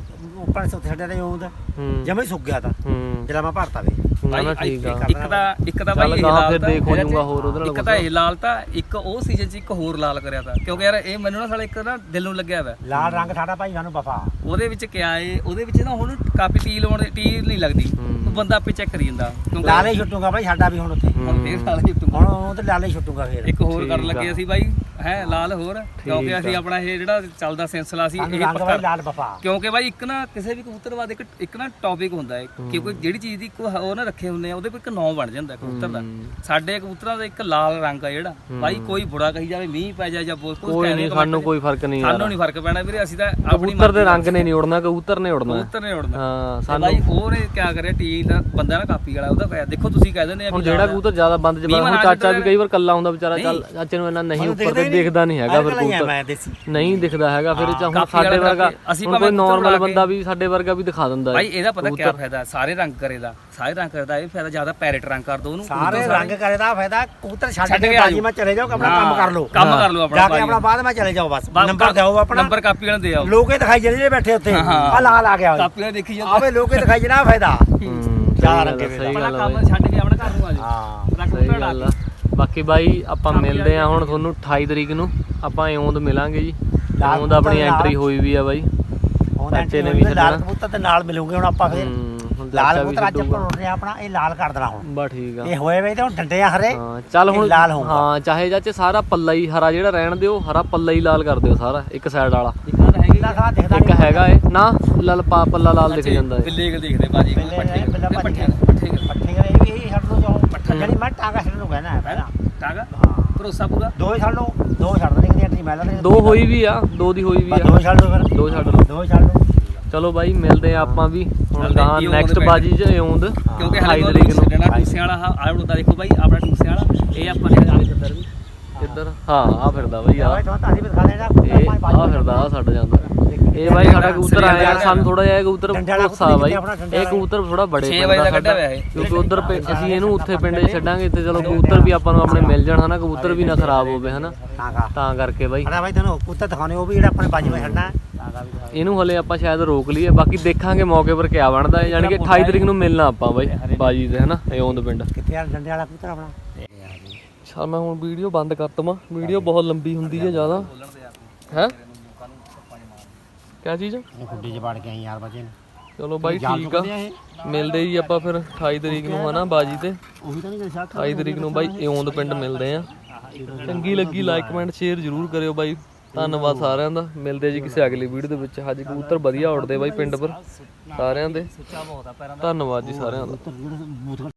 ਉੱਪਰ ਸੁੱਤੇ ਛੱਡਿਆ ਤੇ ਉਹਦਾ ਹੂੰ। ਜਮੇ ਸੁੱਕ ਗਿਆ ਤਾਂ। ਹੂੰ। ਜਿਹੜਾ ਮੈਂ ਭਰਤਾ ਵੇ। ਨਾ ਨਾ ਠੀਕ ਆ। ਇੱਕ ਤਾਂ ਇੱਕ ਤਾਂ ਚੱਲ ਇਹ ਲਾਲ ਫਿਰ ਤਾਂ ਦੇਖ ਹੋ ਜਾਊਗਾ ਹੋਰ ਉਹਦੇ ਨਾਲ ਇੱਕ ਤਾਂ ਇਹ ਲਾਲ ਤਾਂ ਇੱਕ ਉਹ ਸੀਜ਼ਨ 'ਚ ਇੱਕ ਹੋਰ ਲਾਲ ਕਰਿਆ ਤਾਂ। ਕਿਉਂਕਿ ਯਾਰ ਇਹ ਮੈਨੂੰ ਨਾ ਸਾਲਾ ਇੱਕ ਨਾ ਦਿਲ ਨੂੰ ਲੱਗਿਆ ਹੋਇਆ ਲਾਲ ਰੰਗ ਸਾਡਾ ਭਾਈ ਸਾਨੂੰ ਵਫਾ ਉਹਦੇ ਵਿੱਚ ਕਿਆ ਏ ਉਹਦੇ ਵਿੱਚ ਨਾ ਹੁਣ ਕਾਪੀ ਟੀਲ ਆਉਣ ਟੀਲ ਨਹੀਂ ਲੱਗਦੀ। ਉਹ ਬੰਦਾ ਆਪੇ ਚੈੱਕ ਕਰੀ ਜਾਂਦਾ। ਕਿਉਂਕਿ ਲਾਲੇ ਛੁੱਟੂਗਾ ਭਾਈ ਸਾਡਾ ਵੀ ਹੁਣ ਉੱਥੇ। ਹੁਣ ਫੇਰ ਸਾਲਾ ਹੀ ਟੁੰਗਾ ਹੁਣ ਉਹ ਤੇ ਲਾਲੇ ਛੁੱਟੂਗਾ ਫੇਰ। ਇੱਕ ਹੋਰ ਕਰਨ ਲੱਗੇ ਅਸੀਂ ਬਾਈ ਹੈ ਲਾਲ ਹੋਰ। ਕਿਉਂਕਿ ਅਸੀਂ ਆਪਣਾ ਇਹ ਜਿਹੜਾ ਚੱਲਦਾ ਸਿਲਸਿਲਾ ਸੀ ਇਹ ਪੱਕਾ। ਲਾਲ ਬਫਾ ਕਿਉਂਕਿ ਬਾਈ ਇੱਕ ਨਾ ਕਿਸੇ ਵੀ ਕਬੂਤਰ ਬਾਦ ਇੱਕ ਇੱਕ ਨਾ ਟੌਪਿਕ ਹੁੰਦਾ ਹੈ ਕਿ ਕੋਈ ਜਿਹੜੀ ਚੀਜ਼ ਦੀ ਕੋਈ ਉਹ ਨਾ ਰੱਖੇ ਹੁੰਦੇ ਆ ਉਹਦੇ ਕੋਲ ਇੱਕ ਨਾਂ ਬਣ ਜਾਂਦਾ ਕਬੂਤਰ ਦਾ। ਸਾਡੇ ਕਬੂਤਰਾਂ ਦਾ ਇੱਕ ਲਾਲ ਰੰਗ ਆ ਜਿਹੜਾ। ਬਾਈ ਕੋਈ ਬੁਰਾ ਕਹੀ ਜਾਵੇ ਮੀਂਹ ਪੈ ਜਾਂ ਬਹੁਤ ਕੁਝ ਕੋਈ ਨਹੀਂ ਸਾਨੂੰ ਕੋਈ ਫ਼ਰਕ ਨਹੀਂ ਸਾਨੂੰ ਨਹੀਂ ਫ਼ਰਕ ਪੈਣਾ ਵੀਰੇ ਅਸੀਂ ਤਾਂ ਆਪਣੀ ਕਬੂਤਰ ਦੇ ਰੰਗ ਨੇ ਨਹੀਂ ਉੜਨਾ ਕਬੂਤਰ ਨੇ ਉੜਨਾ। ਕਬੂਤਰ ਨੇ ਉੜਨਾ। ਹਾਂ ਸਾਨੂੰ ਬਾਈ ਉਹਨੇ ਕਿਆ ਕਰਿਆ ਟੀ ਦਾ ਬੰਦਾ ਨਾ ਕਾਪੀ ਵਾਲਾ ਉਹਦਾ ਪਿਆ ਦੇਖੋ ਤੁਸੀਂ ਕਹਿ ਦਿੰਦੇ ਆ ਹੁਣ ਜਿਹੜਾ ਕਬੂਤਰ ਜ਼ਿਆਦਾ ਬੰਦ ਚ ਹੁਣ ਚਾਚਾ ਵੀ ਕਈ ਵਾਰ ਕੱਲਾ ਹੁੰਦਾ ਵਿਚਾਰਾ ਚੱਲ ਚਾਚੇ ਨੂੰ ਇੰਨਾ ਨਹੀਂ ਉੱਪਰ ਤੇ ਦਿਖਦਾ ਨਹੀਂ ਹੈਗਾ ਫਿਰ ਕਬੂਤਰ। ਨਹੀਂ ਦਿਖਦਾ ਹੈਗਾ ਫਿਰ ਇਹ ਚ ਹੁਣ ਸਾਡੇ ਵਰਗਾ ਅਸੀਂ ਭਾਵੇਂ ਨਾਰਮਲ ਬੰਦਾ ਵੀ ਸਾਡੇ ਵਰਗਾ ਵੀ ਦਿਖਾ ਦਿੰਦਾ ਹੈ। ਭਾਈ ਇਹਦਾ ਪਤਾ ਕੀ ਫਾਇਦਾ? ਸਾਰੇ ਰੰਗ ਕਰੇ ਦਾ ਸਾਰੇ ਰੰਗ ਕਰਦਾ ਇਹ ਫਾਇਦਾ ਜ਼ਿਆਦਾ ਪੈਰਟ ਰੰਗ ਕਰ ਦੋ ਉਹਨੂੰ ਸਾਰੇ ਰੰਗ ਕਰੇ ਦਾ ਫਾਇਦਾ ਕਬੂਤਰ ਛੱਡ ਕੇ ਬਾਜੀ। ਮੈਂ ਚਲੇ ਜਾਓ ਆਪਣਾ ਕੰਮ ਕਰ ਲਓ। ਕੰਮ ਕਰ ਲਓ ਆਪਣਾ ਜਾ ਕੇ ਆਪਣਾ ਬਾਅਦ ਮੈਂ ਚਲੇ ਜਾਓ ਬਸ। ਨੰਬਰ ਦਿਓ ਆਪਣਾ। ਨੰਬਰ ਕਾਪੀ ਵਾਲਾ ਦੇ ਆਓ। ਲੋਕੇ ਦਿਖਾਈ ਜਿਹੜੇ ਬੈਠੇ ਉੱਥੇ। ਆ ਲਾਲ ਆ ਗਿਆ ਕਾਪੀ ਵਾਲਾ ਦੇਖੀ ਜਾਂਦਾ। ਆਵੇ ਲੋਕੇ ਦਿਖਾਈ ਜਣਾ ਫਾਇਦਾ। ਹੂੰ, ਚਾਰ ਸਹੀ ਆਪਣਾ ਕੰਮ ਛੱਡ ਕੇ ਆਪਣਾ ਘਰ ਨੂੰ ਆ ਜਾਓ। ਹਾਂ। ਰੱਖ ਸਹੀ ਲਓ ਗੱਲ ਆ ਬਾਕੀ ਬਾਈ ਆਪਾਂ ਮਿਲਦੇ ਆ ਹੁਣ ਤੁਹਾਨੂੰ 28 ਤਰੀਕ ਨੂੰ। ਆਪਾਂ ਇਉਂਦ ਮਿਲਾਂਗੇ ਜੀ। ਇਉਂਦ ਆਪਣੀ। ਐਂਟਰੀ ਹੋਈ ਵੀ ਆ ਬਾਈ। ਚਾਚੇ ਨੇ ਵੀ ਲਾਲ। ਕਬੂਤਰ ਦੇ ਨਾਲ ਮਿਲੂਗੇ ਹੁਣ ਆਪਾਂ ਫਿਰ। ਲਾਲ ਕਬੂਤਰ ਅੱਜ। ਭਰੋੜ ਰਿਹਾ ਆਪਣਾ ਇਹ ਲਾਲ ਕਰ ਦੇਣਾ ਹੁਣ। ਬਾ ਠੀਕ ਆ। ਇਹ ਹੋਏ ਵੇ ਤੇ ਹੁਣ ਡੰਡੇ ਆ ਹਰੇ ਹਾਂ ਚੱਲ ਹੁਣ ਲਾਲ ਹੋਊਗਾ। ਹਾਂ ਚਾਹੇ ਚਾਚੇ ਸਾਰਾ ਪੱਲਾ ਹੀ ਹਰਾ ਜਿਹੜਾ ਰਹਿਣ ਦਿਓ ਹਰਾ ਪੱਲਾ ਹੀ ਲਾਲ ਕਰ ਦਿਓ ਸਾਰਾ ਇੱਕ ਸਾਈਡ ਵਾਲਾ। ਤਾਂ ਇੱਕ ਹੈਗਾ ਏ ਨਾ ਲਾਲ ਪਾ ਪੱਲਾ ਲਾਲ ਦਿਖ ਜਾਂਦਾ ਏ ਬਿੱਲੇ ਦੇਖਦੇ ਬਾਜੀ ਪੱਠੇ ਪੱਠੇ ਪੱਠੇ। ਇਹ ਛੱਡ ਦੋ ਜਾਓ ਜਿਹੜੀ ਮੈਂ ਟਾਂਗਾ ਛੱਡਣ ਨੂੰ ਕਹਿਣਾ ਹੈ? ਪਹਿਲਾਂ ਟਾਗਾ? ਹਾਂ। ਭਰੋਸਾ ਪੂਰਾ? ਦੋ ਹੀ ਛੱਡ ਲਓ ਦੋ ਛੱਡ ਦੇਣੀ ਕਿ ਐਂਟਰੀ ਮੈਂ ਲਾ ਦੇਣੀ ਦੋ ਹੋਈ ਵੀ ਆ ਦੋ ਦੀ ਹੋਈ ਵੀ ਆ। ਦੋ ਛੱਡ ਦੋ ਫਿਰ। ਦੋ ਛੱਡ ਲਓ। ਦੋ ਛੱਡ ਲਓ ਚਲੋ ਬਾਈ ਮਿਲਦੇ ਆ ਆਪਾਂ ਵੀ। ਹੁਣ ਗਾਂ ਨੈਕਸਟ ਬਾਜੀ ਚ ਇਉਂਦ ਕਿਉਂਕਿ 28 ਹਲੇ ਤਰੀਕ ਨੂੰ। ਛੱਡਣਾ ਟੂਸਿਆਂ ਵਾਲਾ ਆਹ ਆਹ ਹੁੰਦਾ ਦੇਖੋ ਬਾਈ ਆਪਣਾ ਟੂਸਿਆਂ ਵਾਲਾ। ਇਹ ਆਪਾਂ ਨੇ ਆਲੇ ਅੰਦਰ ਵੀ ਕਿੱਧਰ? ਹਾਂ ਆ ਫਿਰਦਾ ਬਾਈ ਆ ਆ ਫਿਰਦਾ ਆ ਛੱਡ ਜਾਂਦਾ। ਇਹ ਬਾਈ ਸਾਡਾ ਕਬੂਤਰ ਆਇਆ ਯਾਰ ਸਾਨੂੰ ਥੋੜਾ ਜਿਹਾ ਕਬੂਤਰ ਗੁੱਸਾ ਬਾਈ। ਇਹ ਕਬੂਤਰ ਥੋੜਾ ਬੜੇ ਪਿੰਡ ਵਜੇ ਦਾ ਸਾਡਾ। ਕੱਢਿਆ ਹੋਇਆ ਇਹ। ਕਿਉਂਕਿ ਉਧਰ ਅਸੀਂ ਇਹਨੂੰ ਉੱਥੇ ਪਿੰਡ ਛੱਡਾਂਗੇ ਤੇ ਚਲੋ ਕਬੂਤਰ ਵੀ ਆਪਾਂ ਨੂੰ ਆਪਣੇ ਮਿਲ ਜਾਣ ਹਨਾ ਕਬੂਤਰ ਵੀ ਨਾ ਖਰਾਬ ਹੋਵੇ ਹਨਾ। ਤਾਂ ਕਰਕੇ ਬਾਈ। ਅਰੇ ਭਾਈ ਤੁਹਾਨੂੰ ਕੁੱਤਾ ਦਿਖਾਉਣੇ ਉਹ ਵੀ ਜਿਹੜਾ ਆਪਣੇ ਬਾਜੀ ਵਿੱਚ ਛੱਡਣਾ ਹੈ। ਇਹਨੂੰ ਹਲੇ ਆਪਾਂ ਸ਼ਾਇਦ ਰੋਕ ਲਈਏ ਬਾਕੀ ਦੇਖਾਂਗੇ ਮੌਕੇ ਪਰ ਕਿਆ ਬਣਦਾ ਹੈ ਯਾਨੀ ਕਿ 28 ਤਰੀਕ ਨੂੰ ਮਿਲਣਾ ਆਪਾਂ ਬਾਈ ਬਾਜੀ ਦੇ ਹਨਾ ਇਉਂਦ ਪਿੰਡ। ਕਿੱਥੇ ਆ ਡੰਡੇ ਵਾਲਾ ਕਬੂਤਰ ਆਪਣਾ? ਚਲ ਮੈਂ ਹੁਣ ਵੀਡੀਓ ਬੰਦ ਕਰ ਦਵਾਂ ਵੀਡੀਓ ਬਹੁਤ ਲੰਬੀ ਹੁੰਦੀ ਹੈ ਜ਼ਿਆਦਾ। ਹੈ? ਕਿਆ ਚੀਜ਼? ਇਹ ਖੁੱਡੀ 'ਚ ਵੜ ਕੇ ਆਈ ਯਾਰ ਬੱਚੇ ਨੇ। ਚਲੋ ਬਾਈ ਜਾਲ ਠੀਕ ਆ। ਚੁੱਕਦੇ ਆ ਇਹ? ਮਿਲਦੇ ਜੀ ਆਪਾਂ ਫਿਰ 28 ਤਰੀਕ ਨੂੰ ਹਨਾ ਬਾਜੀ ਤੇ। ਉਹੀ ਤਾਂ ਨਹੀਂ ਦੱਸਿਆ 28 ਤਰੀਕ ਨੂੰ ਬਾਈ ਇਉਂਦ ਪਿੰਡ ਮਿਲਦੇ ਆ। ਚੰਗੀ ਲੱਗੀ ਲਾਈਕ ਕਮੈਂਟ ਸ਼ੇਅਰ ਜ਼ਰੂਰ ਕਰਿਓ ਬਾਈ। ਧੰਨਵਾਦ ਸਾਰਿਆਂ ਦਾ। ਮਿਲਦੇ ਜੀ ਕਿਸੇ ਅਗਲੀ ਵੀਡੀਓ ਦੇ ਵਿੱਚ। ਅੱਜ ਕਬੂਤਰ ਵਧੀਆ ਉੜਦੇ ਬਾਈ ਪਿੰਡ ਪਰ ਸਾਰਿਆਂ ਦੇ। ਧੰਨਵਾਦ ਜੀ ਸਾਰਿਆਂ ਦਾ। ਬੂਥ